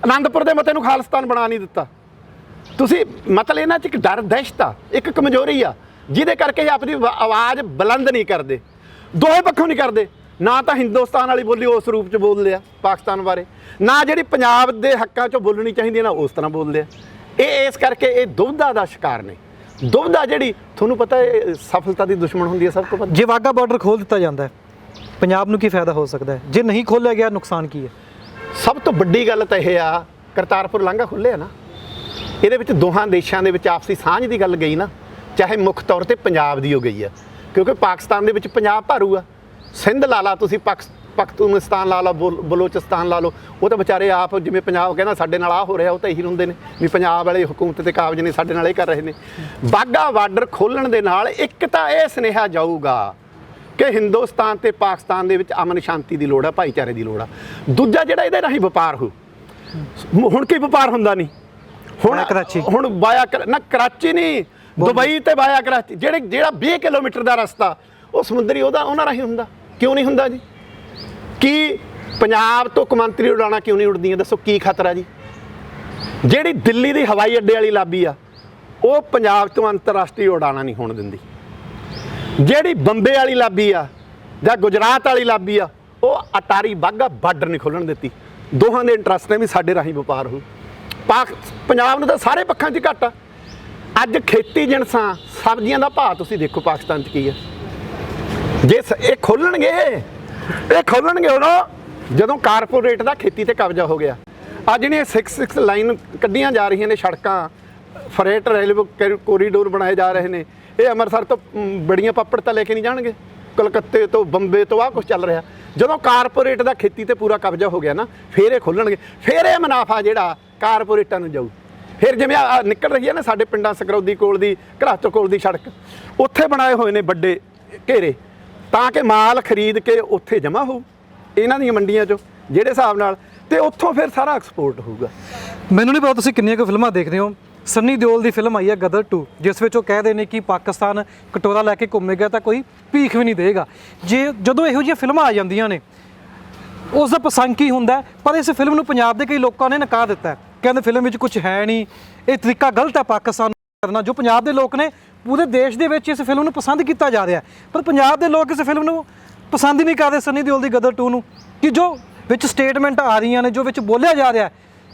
ਆਨੰਦਪੁਰ ਦੇ ਮਤੇ ਨੂੰ ਖਾਲਿਸਤਾਨ ਬਣਾ ਨਹੀਂ ਦਿੱਤਾ। ਤੁਸੀਂ ਮਤਲਬ ਇਹਨਾਂ 'ਚ ਇੱਕ ਡਰ ਦਹਿਸ਼ਤ ਆ ਇੱਕ ਕਮਜ਼ੋਰੀ ਆ ਜਿਹਦੇ ਕਰਕੇ ਇਹ ਆਪਣੀ ਆਵਾ- ਆਵਾਜ਼ ਬੁਲੰਦ ਨਹੀਂ ਕਰਦੇ। ਦੋਵੇਂ ਪੱਖੋਂ ਨਹੀਂ ਕਰਦੇ। ਨਾ ਤਾਂ ਹਿੰਦੁਸਤਾਨ ਵਾਲੀ ਬੋਲੀ ਉਸ ਰੂਪ 'ਚ ਬੋਲਦੇ ਆ ਪਾਕਿਸਤਾਨ ਬਾਰੇ। ਨਾ ਜਿਹੜੀ ਪੰਜਾਬ ਦੇ ਹੱਕਾਂ 'ਚ ਬੋਲਣੀ ਚਾਹੀਦੀ ਹੈ ਨਾ ਉਸ ਤਰ੍ਹਾਂ ਬੋਲਦੇ ਆ। ਇਹ ਇਸ ਕਰਕੇ ਇਹ ਦੁਬਦਾ ਦਾ ਸ਼ਿਕਾਰ ਨੇ। ਦੁਬਦਾ ਜਿਹੜੀ ਤੁਹਾਨੂੰ ਪਤਾ ਹੈ ਸਫਲਤਾ ਦੀ ਦੁਸ਼ਮਣ ਹੁੰਦੀ ਹੈ ਸਭ ਤੋਂ ਵੱਧ। ਜੇ ਵਾਗਾ ਬਾਰਡਰ ਖੋਲ ਦਿੱਤਾ ਜਾਂਦਾ ਹੈ ਪੰਜਾਬ ਨੂੰ ਕੀ ਫਾਇਦਾ ਹੋ ਸਕਦਾ ਹੈ? ਜੇ ਨਹੀਂ ਖੋਲਿਆ ਗਿਆ ਨੁਕਸਾਨ ਕੀ ਹੈ? ਸਭ ਤੋਂ ਵੱਡੀ ਗੱਲ ਤਾਂ ਇਹ ਆ ਕਰਤਾਰਪੁਰ ਲਾਂਘਾ ਖੁੱਲਿਆ ਨਾ। ਇਹਦੇ ਵਿੱਚ ਦੋਹਾਂ ਦੇਸ਼ਾਂ ਦੇ ਵਿੱਚ ਆਪਸੀ ਸਾਂਝ ਦੀ ਗੱਲ ਗਈ ਨਾ ਚਾਹੇ ਮੁੱਖ ਤੌਰ ਤੇ ਪੰਜਾਬ ਦੀ ਹੋ ਗਈ ਆ। ਕਿਉਂਕਿ ਪਾਕਿਸਤਾਨ ਦੇ ਵਿੱਚ ਪੰਜਾਬ ਭਾਰੂ ਆ। ਸਿੰਧ ਲਾ ਲਾ ਤੁਸੀਂ ਪਾਕਿਸ- ਪਖਤੂਨਿਸਤਾਨ ਲਾ ਲਾ ਬਲ- ਬਲੋਚਿਸਤਾਨ ਲਾ ਲਓ। ਉਹ ਤਾਂ ਵਿਚਾਰੇ ਆਪ ਜਿਵੇਂ ਪੰਜਾਬ ਕਹਿੰਦਾ ਸਾਡੇ ਨਾਲ ਆ ਹੋ ਰਿਹਾ ਉਹ ਤਾਂ ਇਹੀ ਹੁੰਦੇ ਨੇ ਵੀ ਪੰਜਾਬ ਵਾਲੇ ਹੁਕੂਮਤ ਤੇ ਕਾਬਜ ਨੇ ਸਾਡੇ ਨਾਲ ਇਹ ਕਰ ਰਹੇ ਨੇ। ਬਾਗਾ ਬਾਰਡਰ ਖੋਲਣ ਦੇ ਨਾਲ ਇੱਕ ਤਾਂ ਇਹ ਸੁਨੇਹਾ ਜਾਊਗਾ ਕਿ ਹਿੰਦੁਸਤਾਨ ਤੇ ਪਾਕਿਸਤਾਨ ਦੇ ਵਿੱਚ ਅਮਨ ਸ਼ਾਂਤੀ ਦੀ ਲੋੜ ਆ ਭਾਈਚਾਰੇ ਦੀ ਲੋੜ ਆ। ਦੂਜਾ ਜਿਹੜਾ ਇਹਦੇ ਰਾਹੀਂ ਵਪਾਰ ਹੋ। ਹੁਣ ਕੀ ਵਪਾਰ ਹੁੰਦਾ ਨਹੀਂ? ਹੁਣ ਕਰਾਚੀ। ਹੁਣ ਵਾਇਆ ਕਰ- ਨਾ ਕਰਾਚੀ ਨਹੀਂ ਦੁਬਈ ਤੇ ਵਾਇਆ ਕਰਾਚੀ। ਜਿਹੜੇ ਜਿਹੜਾ 20 ਕਿਲੋਮੀਟਰ ਦਾ ਰਸਤਾ ਉਹ ਸਮੁੰਦਰੀ ਉਹਦਾ ਉਹਨਾਂ ਰਾਹੀਂ ਹੁੰਦਾ। ਕਿਉਂ ਨਹੀਂ ਹੁੰਦਾ ਜੀ? ਕੀ ਪੰਜਾਬ ਤੋਂ ਕੌਮਾਂਤਰੀ ਉਡਾਣਾ ਕਿਉਂ ਨਹੀਂ ਉਡਦੀਆਂ? ਦੱਸੋ ਕੀ ਖਤਰਾ ਜੀ? ਜਿਹੜੀ ਦਿੱਲੀ ਦੀ ਹਵਾਈ ਅੱਡੇ ਵਾਲੀ ਲਾਬੀ ਆ, ਉਹ ਪੰਜਾਬ ਤੋਂ ਅੰਤਰਰਾਸ਼ਟਰੀ ਉਡਾਣਾ ਨਹੀਂ ਹੋਣ ਦਿੰਦੀ। ਜਿਹੜੀ ਬੰਬੇ ਵਾਲੀ ਲਾਬੀ ਆ ਜਾਂ ਗੁਜਰਾਤ ਵਾਲੀ ਲਾਬੀ ਆ, ਉਹ ਅਟਾਰੀ ਬਾਗਾ ਬਾਰਡਰ ਨਹੀਂ ਖੋਲਣ ਦਿੱਤੀ। ਦੋਹਾਂ ਦੇ ਇੰਟਰਸਟ ਨੇ ਵੀ ਸਾਡੇ ਰਾਹੀਂ ਵਪਾਰ ਹੋ ਪਾਕ, ਪੰਜਾਬ ਨੂੰ ਤਾਂ ਸਾਰੇ ਪੱਖਾਂ 'ਚ ਘਾਟਾ ਅੱਜ ਖੇਤੀ ਜਿਣਸਾਂ, ਸਬਜ਼ੀਆਂ ਦਾ ਭਾਅ ਤੁਸੀਂ ਦੇਖੋ ਪਾਕਿਸਤਾਨ 'ਚ ਕੀ ਆ। ਜੇ ਸ- ਇਹ ਖੋਲਣਗੇ ਇਹ ਖੋਲਣਗੇ ਉਦੋਂ, ਜਦੋਂ ਕਾਰਪੋਰੇਟ ਦਾ ਖੇਤੀ ਤੇ ਕਬਜ਼ਾ ਹੋ ਗਿਆ। ਅੱਜ ਜਿਹੜੀਆਂ 66 ਲਾਈਨ ਕੱਢੀਆਂ ਜਾ ਰਹੀਆਂ ਨੇ ਸੜਕਾਂ, ਫਰੇਟ ਰੇਲਵੇ ਕੋਰੀਡੋਰ ਬਣਾਏ ਜਾ ਰਹੇ ਨੇ, ਇਹ ਅੰਮ੍ਰਿਤਸਰ ਤੋਂ ਬੜੀਆਂ ਪਾਪੜ ਤਾਂ ਲੈ ਕੇ ਨਹੀਂ ਜਾਣਗੇ। ਕਲਕੱਤੇ ਤੋਂ, ਬੰਬੇ ਤੋਂ ਆ ਕੁਝ ਚੱਲ ਰਿਹਾ। ਜਦੋਂ ਕਾਰਪੋਰੇਟ ਦਾ ਖੇਤੀ ਤੇ ਪੂਰਾ ਕਬਜ਼ਾ ਹੋ ਗਿਆ ਨਾ, ਫਿਰ ਇਹ ਖੋਲਣਗੇ ਫਿਰ ਇਹ ਮੁਨਾਫਾ ਜਿਹੜਾ ਕਾਰਪੋਰੇਟਾਂ ਨੂੰ ਜਾਊ। ਫਿਰ ਜਿਵੇਂ ਆ ਨਿਕਲ ਰਹੀ ਹੈ ਨਾ ਸਾਡੇ ਪਿੰਡਾਂ ਸਕਰੌਦੀ ਕੋਲ ਦੀ, ਘਰਾਚੋ ਕੋਲ ਦੀ ਸੜਕ, ਉੱਥੇ ਬਣਾਏ ਹੋਏ ਨੇ ਵੱਡੇ ਘੇਰੇ। ਤਾਂ ਕਿ ਮਾਲ ਖਰੀਦ ਕੇ ਉੱਥੇ ਜਮ੍ਹਾਂ ਹੋਊ, ਇਹਨਾਂ ਦੀਆਂ ਮੰਡੀਆਂ 'ਚੋਂ, ਜਿਹੜੇ ਹਿਸਾਬ ਨਾਲ, ਤੇ ਉੱਥੋਂ ਫਿਰ ਸਾਰਾ ਐਕਸਪੋਰਟ ਹੋਊਗਾ। ਮੈਨੂੰ ਨਹੀਂ ਪਤਾ ਤੁਸੀਂ ਕਿੰਨੀਆਂ ਕੁ ਫਿਲਮਾਂ ਦੇਖਦੇ ਹੋ। ਸੰਨੀ ਦਿਓਲ ਦੀ ਫਿਲਮ ਆਈ ਹੈ ਗਦਰ 2 ਜਿਸ ਵਿੱਚ ਉਹ ਕਹਿੰਦੇ ਨੇ ਕਿ ਪਾਕਿਸਤਾਨ ਕਟੋਰਾ ਲੈ ਕੇ ਘੁੰਮੇਗਾ ਤਾਂ ਕੋਈ ਭੀਖ ਵੀ ਨਹੀਂ ਦੇਗਾ ਜੇ, ਜਦੋਂ ਇਹੋ ਜਿਹੀਆਂ ਫਿਲਮਾਂ ਆ ਜਾਂਦੀਆਂ ਨੇ, ਉਸ ਦਾ ਪਸੰਦ ਕੀ ਹੁੰਦਾ ਪਰ ਇਸ ਫਿਲਮ ਨੂੰ ਪੰਜਾਬ ਦੇ ਕਈ ਲੋਕਾਂ ਨੇ ਨਕਾਰ ਦਿੱਤਾ ਕਹਿੰਦੇ ਫਿਲਮ ਵਿੱਚ ਕੁਝ ਹੈ ਨਹੀਂ। ਇਹ ਤਰੀਕਾ ਗਲਤ ਹੈ ਪਾਕਿਸਤਾਨ ਨੂੰ ਕਰਨਾ, ਜੋ ਪੰਜਾਬ ਦੇ ਲੋਕ ਨੇ ਪੂਰੇ ਦੇਸ਼ ਦੇ ਵਿੱਚ ਇਸ ਫਿਲਮ ਨੂੰ ਪਸੰਦ ਕੀਤਾ ਜਾ ਰਿਹਾ ਪਰ ਪੰਜਾਬ ਦੇ ਲੋਕ ਇਸ ਫਿਲਮ ਨੂੰ ਪਸੰਦ ਹੀ ਨਹੀਂ ਕਰਦੇ ਸਨੀ ਦਿਓਲ ਦੀ ਗਦਰ 2 ਨੂੰ, ਕਿ ਜੋ ਵਿੱਚ ਸਟੇਟਮੈਂਟ ਆ ਰਹੀਆਂ ਨੇ, ਜੋ ਵਿੱਚ ਬੋਲਿਆ ਜਾ ਰਿਹਾ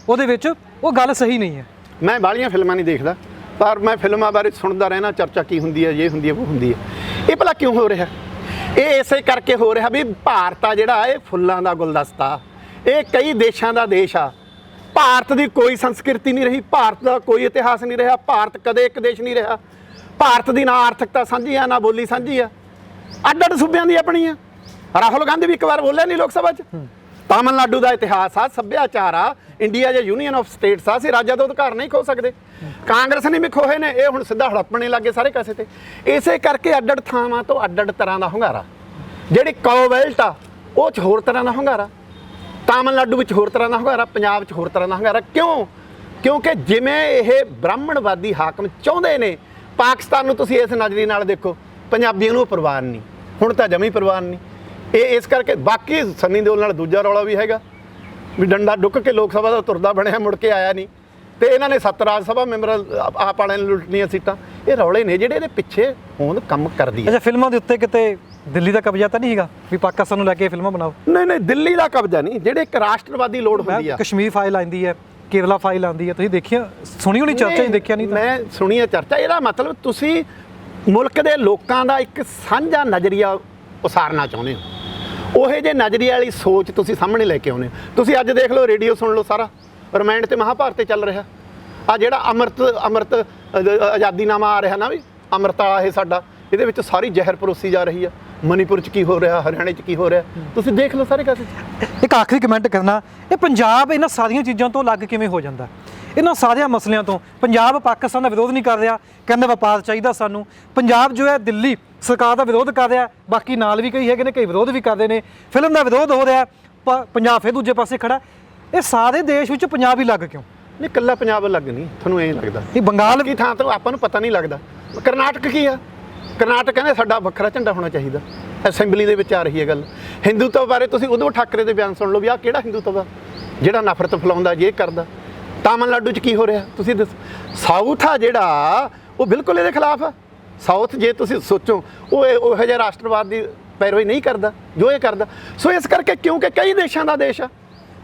ਉਹਦੇ ਵਿੱਚ ਉਹ ਗੱਲ ਸਹੀ ਨਹੀਂ ਹੈ। ਮੈਂ ਬਾਹਲੀਆਂ ਫਿਲਮਾਂ ਨਹੀਂ ਦੇਖਦਾ, ਪਰ ਮੈਂ ਫਿਲਮਾਂ ਬਾਰੇ ਸੁਣਦਾ ਰਹਿਣਾ, ਚਰਚਾ ਕੀ ਹੁੰਦੀ ਹੈ, ਇਹ ਹੁੰਦੀ ਹੈ, ਉਹ ਹੁੰਦੀ ਹੈ। ਇਹ ਭਲਾ ਕਿਉਂ ਹੋ ਰਿਹਾ? ਇਹ ਇਸੇ ਕਰਕੇ ਹੋ ਰਿਹਾ ਵੀ ਭਾਰਤ ਆ ਜਿਹੜਾ, ਇਹ ਫੁੱਲਾਂ ਦਾ ਗੁਲਦਸਤਾ। ਇਹ ਕਈ ਦੇਸ਼ਾਂ ਦਾ ਦੇਸ਼ ਆ। ਭਾਰਤ ਦੀ ਕੋਈ ਸੰਸਕ੍ਰਿਤੀ ਨਹੀਂ ਰਹੀ, ਭਾਰਤ ਦਾ ਕੋਈ ਇਤਿਹਾਸ ਨਹੀਂ ਰਿਹਾ, ਭਾਰਤ ਕਦੇ ਇੱਕ ਦੇਸ਼ ਨਹੀਂ ਰਿਹਾ। ਭਾਰਤ ਦੀ ਨਾ ਆਰਥਿਕਤਾ ਸਾਂਝੀ ਆ ਨਾ ਬੋਲੀ ਸਾਂਝੀ ਆ। ਅੱਡ ਅੱਡ ਸੂਬਿਆਂ ਦੀ ਆਪਣੀ ਆ ਰਾਹੁਲ ਗਾਂਧੀ ਵੀ ਇੱਕ ਵਾਰ ਬੋਲਿਆ ਨਹੀਂ ਲੋਕ ਸਭਾ 'ਚ। ਤਾਮਿਲਨਾਡੂ ਦਾ ਇਤਿਹਾਸ ਆ ਸੱਭਿਆਚਾਰ ਆ ਇੰਡੀਆ ਜੇ ਯੂਨੀਅਨ ਆਫ ਸਟੇਟਸ ਆ ਅਸੀਂ ਰਾਜਾਂ ਤੋਂ ਅਧਿਕਾਰ ਨਹੀਂ ਖੋ ਸਕਦੇ। ਕਾਂਗਰਸ ਨੇ ਵੀ ਖੋਹੇ ਨੇ ਇਹ ਹੁਣ ਸਿੱਧਾ ਹੜੱਪਣੇ ਲੱਗੇ ਸਾਰੇ ਕਾਸੇ ਤੇ। ਇਸੇ ਕਰਕੇ ਅੱਡ ਅੱਡ ਥਾਵਾਂ ਤੋਂ ਅੱਡ ਅੱਡ ਤਰ੍ਹਾਂ ਦਾ ਹੁੰਗਾਰਾ। ਜਿਹੜੀ ਕੌਵੈਲਟ ਆ ਉਹ 'ਚ ਹੋਰ ਤਰ੍ਹਾਂ ਦਾ ਹੁੰਗਾਰਾ। ਤਾਮਿਲਨਾਡੂ ਵਿੱਚ ਹੋਰ ਤਰ੍ਹਾਂ ਦਾ ਹੁੰਗਾਰਾ ਪੰਜਾਬ 'ਚ ਹੋਰ ਤਰ੍ਹਾਂ ਦਾ ਹੁੰਗਾਰਾ। ਕਿਉਂ? ਕਿਉਂਕਿ ਜਿਵੇਂ ਇਹ ਬ੍ਰਾਹਮਣਵਾਦੀ ਹਾਕਮ ਚਾਹੁੰਦੇ ਨੇ ਪਾਕਿਸਤਾਨ ਨੂੰ ਤੁਸੀਂ ਇਸ ਨਜ਼ਰੀ ਨਾਲ ਦੇਖੋ ਪੰਜਾਬੀਆਂ ਨੂੰ ਪ੍ਰਵਾਨ ਨਹੀਂ। ਹੁਣ ਤਾਂ ਜਮੀ ਪ੍ਰਵਾਨ ਨਹੀਂ। ਇਹ ਇਸ ਕਰਕੇ ਬਾਕੀ ਸੰਨੀ ਦਿਓਲ ਨਾਲ ਦੂਜਾ ਰੌਲਾ ਵੀ ਹੈਗਾ ਵੀ ਡੰਡਾ ਡੁੱਕ ਕੇ ਲੋਕ ਸਭਾ ਦਾ ਤੁਰਦਾ ਬਣਿਆ ਮੁੜ ਕੇ ਆਇਆ ਨਹੀਂ। ਤੇ ਇਹਨਾਂ ਨੇ ਸੱਤ ਰਾਜ ਸਭਾ ਮੈਂਬਰ ਆਪ ਵਾਲਿਆਂ ਨੇ ਲੁੱਟਣੀਆਂ ਸੀਟਾਂ। ਇਹ ਰੌਲੇ ਨੇ ਜਿਹੜੇ ਇਹਦੇ ਪਿੱਛੇ ਹੋਂਦ ਕੰਮ ਕਰਦੀ ਹੈ। ਅੱਛਾ ਫਿਲਮਾਂ ਦੇ ਉੱਤੇ ਕਿਤੇ ਦਿੱਲੀ ਦਾ ਕਬਜ਼ਾ ਤਾਂ ਨਹੀਂ ਹੈਗਾ? ਵੀ ਪਾਕਿਸਤਾਨ ਨੂੰ ਲੈ ਕੇ ਫਿਲਮਾਂ ਬਣਾਓ? ਨਹੀਂ ਨਹੀਂ ਦਿੱਲੀ ਦਾ ਕਬਜ਼ਾ ਨਹੀਂ। ਜਿਹੜੇ ਇੱਕ ਰਾਸ਼ਟਰਵਾਦੀ ਲੋੜ ਹੁੰਦੀ ਆ। ਕਸ਼ਮੀਰ ਫਾਈਲ ਆਂਦੀ ਹੈ। ਕੇਰਲਾ ਫਾਈਲ ਆਂਦੀ ਹੈ ਤੁਸੀਂ ਦੇਖਿਆ? ਸੁਣੀ ਹੋਣੀ ਚਰਚਾ ਹੀ ਦੇਖਿਆ ਨਹੀਂ ਮੈਂ ਸੁਣੀ ਹੈ ਚਰਚਾ ਇਹਦਾ ਮਤਲਬ ਤੁਸੀਂ ਮੁਲਕ ਦੇ ਲੋਕਾਂ ਦਾ ਇੱਕ ਸਾਂਝਾ ਨਜ਼ਰੀਆ ਉਸਾਰਨਾ ਚਾਹੁੰਦੇ ਹੋ। ਉਹੇ ਜੇ ਨਜ਼ਰੀਏ ਵਾਲੀ ਸੋਚ ਤੁਸੀਂ ਸਾਹਮਣੇ ਲੈ ਕੇ ਆਉਂਦੇ ਹੋ। ਤੁਸੀਂ ਅੱਜ ਦੇਖ ਲਓ ਰੇਡੀਓ ਸੁਣ ਲਓ ਸਾਰਾ ਰਮਾਇਣ ਤੇ ਮਹਾਭਾਰਤ ਤੇ ਚੱਲ ਰਿਹਾ। ਆ ਜਿਹੜਾ ਅੰਮ੍ਰਿਤ ਅੰਮ੍ਰਿਤ ਅਜ- ਆਜ਼ਾਦੀਨਾਮਾ ਆ ਰਿਹਾ ਨਾ ਵੀ ਅੰਮ੍ਰਿਤਾ ਇਹ ਸਾਡਾ ਇਹਦੇ ਵਿੱਚ ਸਾਰੀ ਜ਼ਹਿਰ ਪਰੋਸੀ ਜਾ ਰਹੀ ਆ। ਮਨੀਪੁਰ ਚ ਕੀ ਹੋ ਰਿਹਾ ਹਰਿਆਣੇ ਚ ਕੀ ਹੋ ਰਿਹਾ? ਤੁਸੀਂ ਦੇਖ ਲਓ ਸਾਰੇ ਕਾਸੇ 'ਚ। ਇੱਕ ਆਖਰੀ ਕਮੈਂਟ ਕਰਨਾ ਇਹ ਪੰਜਾਬ ਇਹਨਾਂ ਸਾਰੀਆਂ ਚੀਜ਼ਾਂ ਤੋਂ ਅਲੱਗ ਕਿਵੇਂ ਹੋ ਜਾਂਦਾ? ਇਹਨਾਂ ਸਾਰਿਆਂ ਮਸਲਿਆਂ ਤੋਂ ਪੰਜਾਬ ਪਾਕਿਸਤਾਨ ਦਾ ਵਿਰੋਧ ਨਹੀਂ ਕਰ ਰਿਹਾ ਕਹਿੰਦਾ ਵਪਾਰ ਚਾਹੀਦਾ ਸਾਨੂੰ। ਪੰਜਾਬ ਜੋ ਹੈ ਦਿੱਲੀ ਸਰਕਾਰ ਦਾ ਵਿਰੋਧ ਕਰ ਰਿਹਾ ਬਾਕੀ ਨਾਲ ਵੀ ਕਈ ਹੈਗੇ ਨੇ ਕਈ ਵਿਰੋਧ ਵੀ ਕਰਦੇ ਨੇ। ਫਿਲਮ ਦਾ ਵਿਰੋਧ ਹੋ ਰਿਹਾ ਪੰਜਾਬ ਫਿਰ ਦੂਜੇ ਪਾਸੇ ਖੜਾ। ਇਹ ਸਾਰੇ ਦੇਸ਼ ਵਿੱਚ ਪੰਜਾਬ ਹੀ ਲੱਗ ਕਿਉਂ? ਨਹੀਂ ਕੱਲਾ ਪੰਜਾਬ ਅਲੱਗ ਨਹੀਂ ਤੁਹਾਨੂੰ ਐਂ ਲੱਗਦਾ। ਇਹ ਬੰਗਾਲ ਕੀ ਥਾਂ ਤੋਂ ਆਪਾਂ ਨੂੰ ਪਤਾ ਨਹੀਂ ਲੱਗਦਾ। ਕਰਨਾਟਕ ਕੀ ਆ? ਕਰਨਾਟਕ ਕਹਿੰਦੇ ਸਾਡਾ ਵੱਖਰਾ ਝੰਡਾ ਹੋਣਾ ਚਾਹੀਦਾ। ਅਸੈਂਬਲੀ ਦੇ ਵਿੱਚ ਆ ਰਹੀ ਹੈ ਗੱਲ। ਹਿੰਦੂਤਵ ਬਾਰੇ ਤੁਸੀਂ ਉਦੋਂ ਠਾਕਰੇ ਦੇ ਬਿਆਨ ਸੁਣ ਲਓ ਵੀ ਆਹ ਕਿਹੜਾ ਹਿੰਦੂਤਵ ਆ, ਜਿਹੜਾ ਨਫ਼ਰਤ ਫੈਲਾਉਂਦਾ, ਜੇ ਕਰਦਾ। ਤਾਮਿਲਨਾਡੂ 'ਚ ਕੀ ਹੋ ਰਿਹਾ? ਤੁਸੀਂ ਦੱਸ ਸਾਊਥ ਆ ਜਿਹੜਾ, ਉਹ ਬਿਲਕੁਲ ਇਹਦੇ ਖਿਲਾਫ ਆ। ਸਾਊਥ ਜੇ ਤੁਸੀਂ ਸੋਚੋ, ਉਹ ਇਹ- ਉਹੋ ਜਿਹਾ ਰਾਸ਼ਟਰਵਾਦ ਦੀ ਪੈਰਵੀ ਨਹੀਂ ਕਰਦਾ, ਜੋ ਇਹ ਕਰਦਾ। ਸੋ ਇਸ ਕਰਕੇ ਕਿਉਂਕਿ ਕਈ ਦੇਸ਼ਾਂ ਦਾ ਦੇਸ਼ ਆ,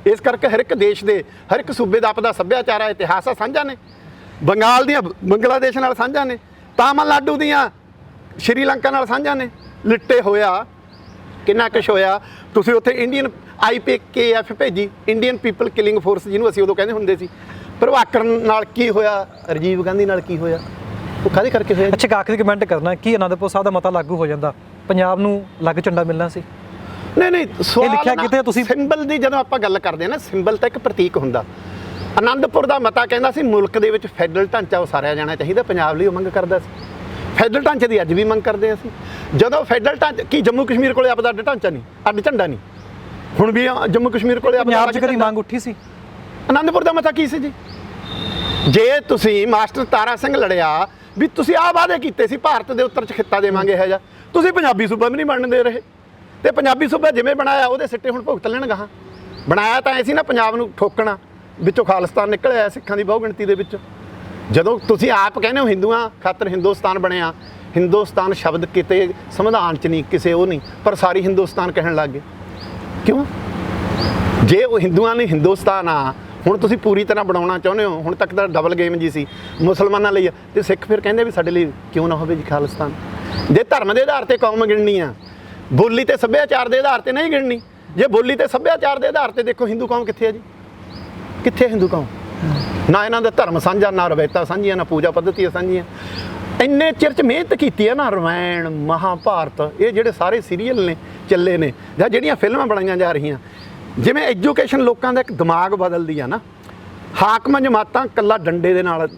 ਇਸ ਕਰਕੇ ਹਰ ਇੱਕ ਦੇਸ਼ ਦੇ, ਹਰ ਇੱਕ ਸੂਬੇ ਦਾ ਆਪਦਾ ਸੱਭਿਆਚਾਰ ਆ, ਇਤਿਹਾਸ ਆ, ਸਾਂਝਾ ਨੇ। ਬੰਗਾਲ ਦੀਆਂ, ਬੰਗਲਾਦੇਸ਼ ਨਾਲ ਸਾਂਝਾ ਨੇ। ਤਾਮਿਲਨਾਡੂ ਦੀਆਂ ਸ਼੍ਰੀਲੰਕਾ ਨਾਲ ਸਾਂਝਾ ਨੇ। ਲਿੱਟੇ ਹੋਇਆ ਕਿੰਨਾ ਕੁਛ ਹੋਇਆ। ਤੁਸੀਂ ਉੱਥੇ ਇੰਡੀਅਨ ਆਈਪੀਕੇਐਫ ਭੇਜੀ। ਇੰਡੀਅਨ ਪੀਪਲ ਕਿਲਿੰਗ ਫੋਰਸ ਜਿਹਨੂੰ ਅਸੀਂ ਉਦੋਂ ਕਹਿੰਦੇ ਹੁੰਦੇ ਸੀ। ਪ੍ਰਭਾਕਰ ਨਾਲ ਕੀ ਹੋਇਆ? ਰਾਜੀਵ ਗਾਂਧੀ ਨਾਲ ਕੀ ਹੋਇਆ? ਉਹ ਕਾਹਦੇ ਕਰਕੇ ਹੋਇਆ ਅੱਛਾ ਆਖਰੀ ਕਮੈਂਟ ਕਰਨਾ। ਕੀ ਆਨੰਦਪੁਰ ਸਾਹਿਬ ਦਾ ਮਤਾ ਲਾਗੂ ਹੋ ਜਾਂਦਾ? ਪੰਜਾਬ ਨੂੰ ਲੱਗ ਝੰਡਾ ਮਿਲਣਾ ਸੀ। ਨਹੀਂ ਨਹੀਂ ਸਵਾਲ ਲਿਖਿਆ ਕਿਤੇ ਤੁਸੀਂ- ਸਿੰਬਲ ਦੀ ਜਦੋਂ ਆਪਾਂ ਗੱਲ ਕਰਦੇ ਹਾਂ ਨਾ ਸਿੰਬਲ ਤਾਂ ਇੱਕ ਪ੍ਰਤੀਕ ਹੁੰਦਾ। ਆਨੰਦਪੁਰ ਦਾ ਮਤਾ ਕਹਿੰਦਾ ਸੀ ਮੁਲਕ ਦੇ ਵਿੱਚ ਫੈਡਰਲ ਢਾਂਚਾ ਉਸਾਰਿਆ ਜਾਣਾ ਚਾਹੀਦਾ ਪੰਜਾਬ ਲਈ ਉਹ ਮੰਗ ਕਰਦਾ ਸੀ। ਫੈਡਰਲ ਢਾਂਚੇ ਦੀ ਅੱਜ ਵੀ ਮੰਗ ਕਰਦੇ ਹਾਂ ਅਸੀਂ। ਜਦੋਂ ਫੈਡਰਲ ਢਾਂਚਾ ਕੀ ਜੰਮੂ ਕਸ਼ਮੀਰ ਕੋਲੇ ਆਪਦਾ ਅੱਡ ਢਾਂਚਾ ਨਹੀਂ? ਅੱਡ ਝੰਡਾ ਨਹੀਂ। ਹੁਣ ਵੀ ਜੰਮੂ ਕਸ਼ਮੀਰ ਕੋਲੇ ਆਪਦਾ ਪੰਜਾਬ 'ਚ ਕਦੀ। ਮੰਗ ਉੱਠੀ ਸੀ? ਆਨੰਦਪੁਰ ਦਾ ਮਤਾ ਕੀ ਸੀ ਜੀ? ਜੇ ਤੁਸੀਂ ਮਾਸਟਰ ਤਾਰਾ ਸਿੰਘ ਲੜਿਆ ਵੀ ਤੁਸੀਂ ਆਹ ਵਾਅਦੇ ਕੀਤੇ ਸੀ ਭਾਰਤ ਦੇ ਉੱਤਰ ਚ ਖਿੱਤਾ ਦੇਵਾਂਗੇ ਹੈ ਜਾ ਤੁਸੀਂ ਪੰਜਾਬੀ ਸੂਬਾ ਵੀ ਨਹੀਂ ਬਣਨ ਦੇ ਰਹੇ। ਤੇ ਪੰਜਾਬੀ ਸੂਬਾ ਜਿਵੇਂ ਬਣਾਇਆ ਉਹਦੇ ਸਿੱਟੇ ਹੁਣ ਭੁਗਤ ਲੈਣ ਗਾਹਾਂ ਬਣਾਇਆ ਤਾਂ ਐ ਸੀ ਨਾ ਪੰਜਾਬ ਨੂੰ ਠੋਕਣਾ ਵਿੱਚੋਂ ਖਾਲਿਸਤਾਨ ਨਿਕਲਿਆ ਸਿੱਖਾਂ ਦੀ ਬਹੁ ਗਿਣਤੀ ਦੇ ਵਿੱਚ। ਜਦੋਂ ਤੁਸੀਂ ਆਪ ਕਹਿੰਦੇ ਹੋ ਹਿੰਦੂਆਂ ਖਾਤਰ ਹਿੰਦੁਸਤਾਨ ਬਣਿਆ ਹਿੰਦੁਸਤਾਨ ਸ਼ਬਦ ਕਿਤੇ ਸੰਵਿਧਾਨ ਚ ਨਹੀਂ ਕਿਸੇ ਉਹ ਨਹੀਂ ਪਰ ਸਾਰੀ ਹਿੰਦੁਸਤਾਨ ਕਹਿਣ ਲੱਗ ਗਏ। ਕਿਉਂ? ਜੇ ਉਹ ਹਿੰਦੂਆਂ ਨੇ ਹਿੰਦੁਸਤਾਨ ਆ ਹੁਣ ਤੁਸੀਂ ਪੂਰੀ ਤਰ੍ਹਾਂ ਬਣਾਉਣਾ ਚਾਹੁੰਦੇ ਹੋ ਹੁਣ ਤੱਕ ਤਾਂ ਡਬਲ ਗੇਮ ਜੀ ਸੀ ਮੁਸਲਮਾਨਾਂ ਲਈ ਆ, ਤੇ ਸਿੱਖ ਫਿਰ ਕਹਿੰਦੇ ਵੀ ਸਾਡੇ ਲਈ ਕਿਉਂ ਨਾ ਹੋਵੇ ਜੀ ਖਾਲਿਸਤਾਨ? ਜੇ ਧਰਮ ਦੇ ਆਧਾਰ ਤੇ ਕੌਮ ਗਿਣਨੀ ਆ ਬੋਲੀ ਤੇ ਸੱਭਿਆਚਾਰ ਦੇ ਆਧਾਰ ਤੇ ਨਹੀਂ ਗਿਣਨੀ ਜੇ ਬੋਲੀ ਤੇ ਸੱਭਿਆਚਾਰ ਦੇ ਆਧਾਰ ਤੇ ਦੇਖੋ ਹਿੰਦੂ ਕੌਮ ਕਿੱਥੇ ਆ ਜੀ? ਕਿੱਥੇ ਹਿੰਦੂ ਕੌਮ? ਨਾ ਇਹਨਾਂ ਦਾ ਧਰਮ ਸਾਂਝਾ, ਨਾ ਰਵਾਇਤਾਂ ਸਾਂਝੀਆਂ, ਨਾ ਪੂਜਾ ਪੱਧਤੀਆਂ ਸਾਂਝੀਆਂ। ਇੰਨੇ ਚਿਰ ਚ ਮਿਹਨਤ ਕੀਤੀ ਹੈ ਨਾ ਰਮਾਇਣ, ਮਹਾਭਾਰਤ, ਇਹ ਜਿਹੜੇ ਸਾਰੇ ਸੀਰੀਅਲ ਨੇ, ਚੱਲੇ ਨੇ, ਜਾਂ ਜਿਹੜੀਆਂ ਫਿਲਮਾਂ ਬਣਾਈਆਂ ਜਾ ਰਹੀਆਂ। ਜਿਵੇਂ ਐਜੂਕੇਸ਼ਨ ਲੋਕਾਂ ਦਾ ਇੱਕ ਦਿਮਾਗ ਬਦਲਦੀ ਆ ਨਾ, ਹਾਕਮ ਜਮਾਤਾਂ ਕੱਲਾ ਡੰਡੇ ਦੇ ਨਾਲ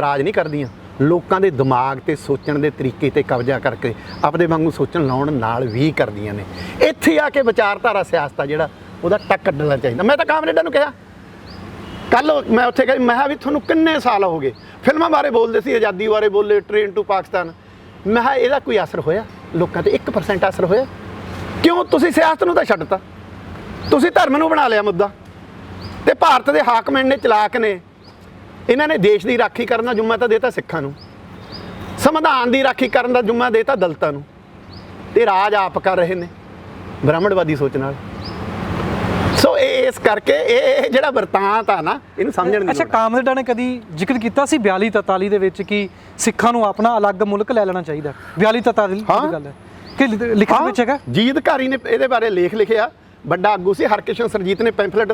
ਰਾਜ ਨਹੀਂ ਕਰਦੀਆਂ। ਲੋਕਾਂ ਦੇ ਦਿਮਾਗ ਤੇ ਸੋਚਣ ਦੇ ਤਰੀਕੇ ਤੇ ਕਬਜ਼ਾ ਕਰਕੇ ਆਪਦੇ ਵਾਂਗੂ ਸੋਚਣ ਲਾਉਣ ਨਾਲ ਵੀ ਕਰਦੀਆਂ ਨੇ। ਇੱਥੇ ਆ ਕੇ ਵਿਚਾਰਧਾਰਾ ਸਿਆਸਤ ਆ ਜਿਹੜਾ, ਉਹਦਾ ਟੱਕ ਕੱਢਣਾ ਚਾਹੀਦਾ। ਮੈਂ ਤਾਂ ਕਾਮਰੇਡਾਂ ਨੂੰ ਕਿਹਾ ਕੱਲ ਮੈਂ ਉੱਥੇ ਗਈ ਮੈਂ ਕਿਹਾ ਵੀ ਤੁਹਾਨੂੰ ਕਿੰਨੇ ਸਾਲ ਹੋ ਗਏ? ਫਿਲਮਾਂ ਬਾਰੇ ਬੋਲਦੇ ਸੀ, ਆਜ਼ਾਦੀ ਬਾਰੇ ਬੋਲੇ ਟ੍ਰੇਨ ਟੂ ਪਾਕਿਸਤਾਨ। ਮੈਂ ਕਿਹਾ ਇਹਦਾ ਕੋਈ ਅਸਰ ਹੋਇਆ? ਲੋਕਾਂ ਤੇ 1% ਅਸਰ ਹੋਇਆ? ਕਿਉਂ? ਤੁਸੀਂ ਸਿਆਸਤ ਨੂੰ ਤਾਂ ਛੱਡਤਾ ਤੁਸੀਂ ਧਰਮ ਨੂੰ ਬਣਾ ਲਿਆ ਮੁੱਦਾ। ਤੇ ਭਾਰਤ ਦੇ ਹਾਕਮਾਂ ਨੇ ਚਲਾਕ ਨੇ। ਇਹਨਾਂ ਨੇ ਦੇਸ਼ ਦੀ ਰਾਖੀ ਕਰਨ ਦਾ ਜੁੰਮਾ ਤਾਂ ਦੇਤਾ ਸਿੱਖਾਂ ਨੂੰ। ਸੰਵਿਧਾਨ ਦੀ ਰਾਖੀ ਕਰਨ ਦਾ ਜੁੰਮਾ ਦੇਤਾ ਦਲਤਾਂ ਨੂੰ। ਤੇ ਰਾਜ ਆਪ ਕਰ ਰਹੇ ਨੇ। ਬ੍ਰਾਹਮਣਵਾਦੀ ਸੋਚ ਨਾਲ। ਸੋ ਇਹ ਇਸ ਕਰਕੇ ਇਹ ਜਿਹੜਾ ਵਰਤਾਂਤ ਆ ਨਾ ਇਹਨੂੰ ਸਮਝਣ ਦੀ ਅੱਛਾ। ਕਾਮਰੇਡਾਂ ਨੇ ਕਦੀ ਜ਼ਿਕਰ ਕੀਤਾ ਸੀ 42 43 ਦੇ ਵਿੱਚ ਕਿ ਸਿੱਖਾਂ ਨੂੰ ਆਪਣਾ ਅਲੱਗ ਮੁਲਕ ਲੈ ਲੈਣਾ ਚਾਹੀਦਾ? 42 43 ਦੀ। ਗੱਲ ਹੈ। ਕਿ ਲਿ- ਲਿਖਤ ਹਾਂ, ਵਿੱਚ ਹੈਗਾ? ਜੀ ਅਧਿਕਾਰੀ ਨੇ ਇਹਦੇ ਬਾਰੇ ਲੇਖ ਲਿਖਿਆ। ਵੱਡਾ ਆਗੂ ਸੀ ਹਰਕਿਸ਼ਨ ਸਰਜੀਤ ਨੇ ਪੈਂਫਲੇਟ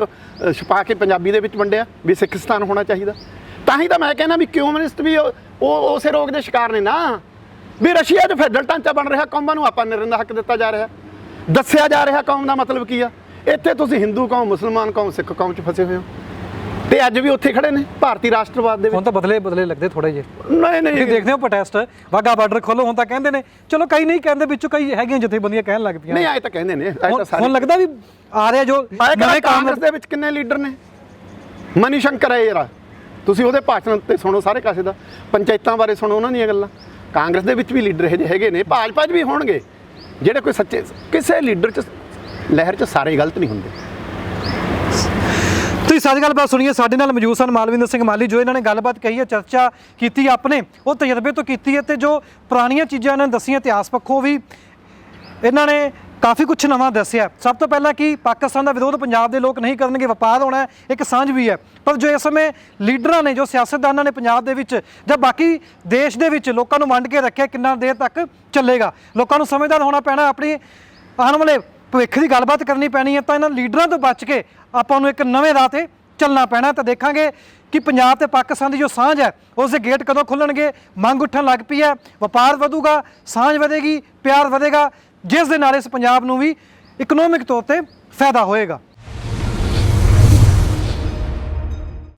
ਛਪਾ ਕੇ ਪੰਜਾਬੀ ਦੇ ਵਿੱਚ ਵੰਡਿਆ ਵੀ ਸਿੱਖਸਤਾਨ ਹੋਣਾ ਚਾਹੀਦਾ। ਤਾਂ ਹੀ ਤਾਂ ਮੈਂ ਕਹਿੰਦਾ ਵੀ ਕਮਿਊਨਿਸਟ ਵੀ ਉਹ ਉਹ ਉਸੇ ਰੋਗ ਦੇ ਸ਼ਿਕਾਰ ਨੇ ਨਾ। ਵੀ ਰਸ਼ੀਆ 'ਚ ਫੈਡਰਲ ਢਾਂਚਾ ਬਣ ਰਿਹਾ ਕੌਮਾਂ ਨੂੰ ਆਪਾਂ ਨਿਰਨ ਦਾ ਹੱਕ ਦਿੱਤਾ ਜਾ ਰਿਹਾ। ਦੱਸਿਆ ਜਾ ਰਿਹਾ ਕੌਮ ਦਾ ਮਤਲਬ ਕੀ ਆ। ਇੱਥੇ ਤੁਸੀਂ ਹਿੰਦੂ ਕੌਮ ਮੁਸਲਮਾਨ ਕੌਮ ਸਿੱਖ ਕੌਮ 'ਚ ਫਸੇ ਹੋਏ ਹੋ। ਤੇ ਅੱਜ ਵੀ ਉੱਥੇ ਖੜੇ ਨੇ ਭਾਰਤੀ ਰਾਸ਼ਟਰਵਾਦ ਦੇ ਵਿੱਚ। ਹੁਣ ਤਾਂ ਬਦਲੇ ਬਦਲੇ ਲੱਗਦੇ ਥੋੜੇ ਜਿਹੇ। ਨਹੀਂ ਤੁਸੀਂ ਨਹੀਂ ਦੇਖਦੇ ਹੋ ਪ੍ਰੋਟੈਸਟ ਵਾਗਾ ਬਾਰਡਰ ਖੋਲੋ ਹੁਣ ਤਾਂ ਕਹਿੰਦੇ ਨੇ ਚਲੋ ਕਈ ਨਹੀਂ ਕਹਿੰਦੇ ਵਿੱਚੋਂ ਕਈ ਹੈਗੀਆਂ ਜਥੇਬੰਦੀਆਂ ਕਹਿਣ ਲੱਗ ਪਈਆਂ। ਨਹੀਂ ਆਏ ਤਾਂ ਕਹਿੰਦੇ ਨੇ ਆਏ ਤਾਂ ਸਾਰੇ। ਹੁਣ ਲੱਗਦਾ ਵੀ ਆ ਰਿਹਾ ਜੋ ਨਵੇਂ ਕਾਂਗਰਸ ਕਾਂਗਰਸ ਦੇ ਵਿੱਚ ਕਿੰਨੇ ਲੀਡਰ ਨੇ? ਮਨੀ ਸ਼ੰਕਰ ਹੈ ਯਾਰ ਤੁਸੀਂ ਉਹਦੇ ਭਾਸ਼ਣ ਤੇ ਸੁਣੋ ਸਾਰੇ ਕਾਸੇ ਦਾ। ਪੰਚਾਇਤਾਂ ਬਾਰੇ ਸੁਣੋ ਉਹਨਾਂ ਦੀਆਂ ਗੱਲਾਂ। ਕਾਂਗਰਸ ਦੇ ਵਿੱਚ ਵੀ ਲੀਡਰ ਇਹ ਜਿਹੇ ਹੈਗੇ ਨੇ ਭਾਜਪਾ 'ਚ ਵੀ ਹੋਣਗੇ। ਜਿਹੜੇ ਕੋਈ ਸੱਚੇ ਕਿਸੇ ਲੀਡਰ 'ਚ ਲਹਿਰ 'ਚ ਸਾਰੇ ਗਲਤ ਨਹੀਂ ਹੁੰਦੇ। ਤੁਸੀਂ ਸਾਰੀ ਗੱਲਬਾਤ ਸੁਣੀਏ, ਸਾਡੇ ਨਾਲ ਮੌਜੂਦ ਸਨ ਮਾਲਵਿੰਦਰ ਸਿੰਘ ਮਾਲੀ, ਜੋ ਇਹਨਾਂ ਨੇ ਗੱਲਬਾਤ ਕਹੀ ਹੈ, ਚਰਚਾ ਕੀਤੀ ਆਪਣੇ, ਉਹ ਤਜਰਬੇ ਤੋਂ ਕੀਤੀ ਹੈ ਤੇ ਜੋ ਪੁਰਾਣੀਆਂ ਚੀਜ਼ਾਂ ਇਹਨਾਂ ਨੇ ਦੱਸੀਆਂ, ਇਤਿਹਾਸ ਪੱਖੋਂ ਵੀ ਇਹਨਾਂ ਨੇ ਕਾਫੀ ਕੁਝ ਨਵਾਂ ਦੱਸਿਆ ਸਭ ਤੋਂ ਪਹਿਲਾਂ ਕਿ ਪਾਕਿਸਤਾਨ ਦਾ ਵਿਰੋਧ ਪੰਜਾਬ ਦੇ ਲੋਕ ਨਹੀਂ ਕਰਨਗੇ, ਵਪਾਰ ਹੋਣਾ ਇੱਕ ਸਾਂਝ ਵੀ ਹੈ। ਪਰ ਜੋ ਇਸ ਸਮੇਂ ਲੀਡਰਾਂ ਨੇ, ਜੋ ਸਿਆਸਤਦਾਨਾਂ ਨੇ ਪੰਜਾਬ ਦੇ ਵਿੱਚ ਜਾਂ ਬਾਕੀ ਦੇਸ਼ ਦੇ ਵਿੱਚ ਲੋਕਾਂ ਨੂੰ ਵੰਡ ਕੇ ਰੱਖਿਆ, ਕਿੰਨਾ ਦੇਰ ਤੱਕ ਚੱਲੇਗਾ? ਲੋਕਾਂ ਨੂੰ ਸਮਝਦਾਰ ਹੋਣਾ ਪੈਣਾ ਆਪਣੀ ਆਉਣ ਵਾਲੇ ਭਵਿੱਖ ਦੀ ਗੱਲਬਾਤ ਕਰਨੀ ਪੈਣੀ ਹੈ ਤਾਂ ਇਹਨਾਂ ਲੀਡਰਾਂ ਤੋਂ ਬਚ ਕੇ ਆਪਾਂ ਨੂੰ ਇੱਕ ਨਵੇਂ ਰਾਹ ਤੇ ਚੱਲਣਾ ਪੈਣਾ ਤਾਂ ਦੇਖਾਂਗੇ ਕਿ ਪੰਜਾਬ ਤੇ ਪਾਕਿਸਤਾਨ ਦੀ ਜੋ ਸਾਂਝ ਹੈ, ਉਸ ਦੇ ਗੇਟ ਕਦੋਂ ਖੁੱਲਣਗੇ, ਮੰਗ ਉੱਠਣ ਲੱਗ ਪਈ ਹੈ। ਵਪਾਰ ਵਧੂਗਾ, ਸਾਂਝ ਵਧੇਗੀ, ਪਿਆਰ ਵਧੇਗਾ, ਜਿਸ ਦੇ ਨਾਲ ਇਸ ਪੰਜਾਬ ਨੂੰ ਵੀ ਇਕਨੋਮਿਕ ਤੌਰ ਤੇ ਫਾਇਦਾ ਹੋਏਗਾ।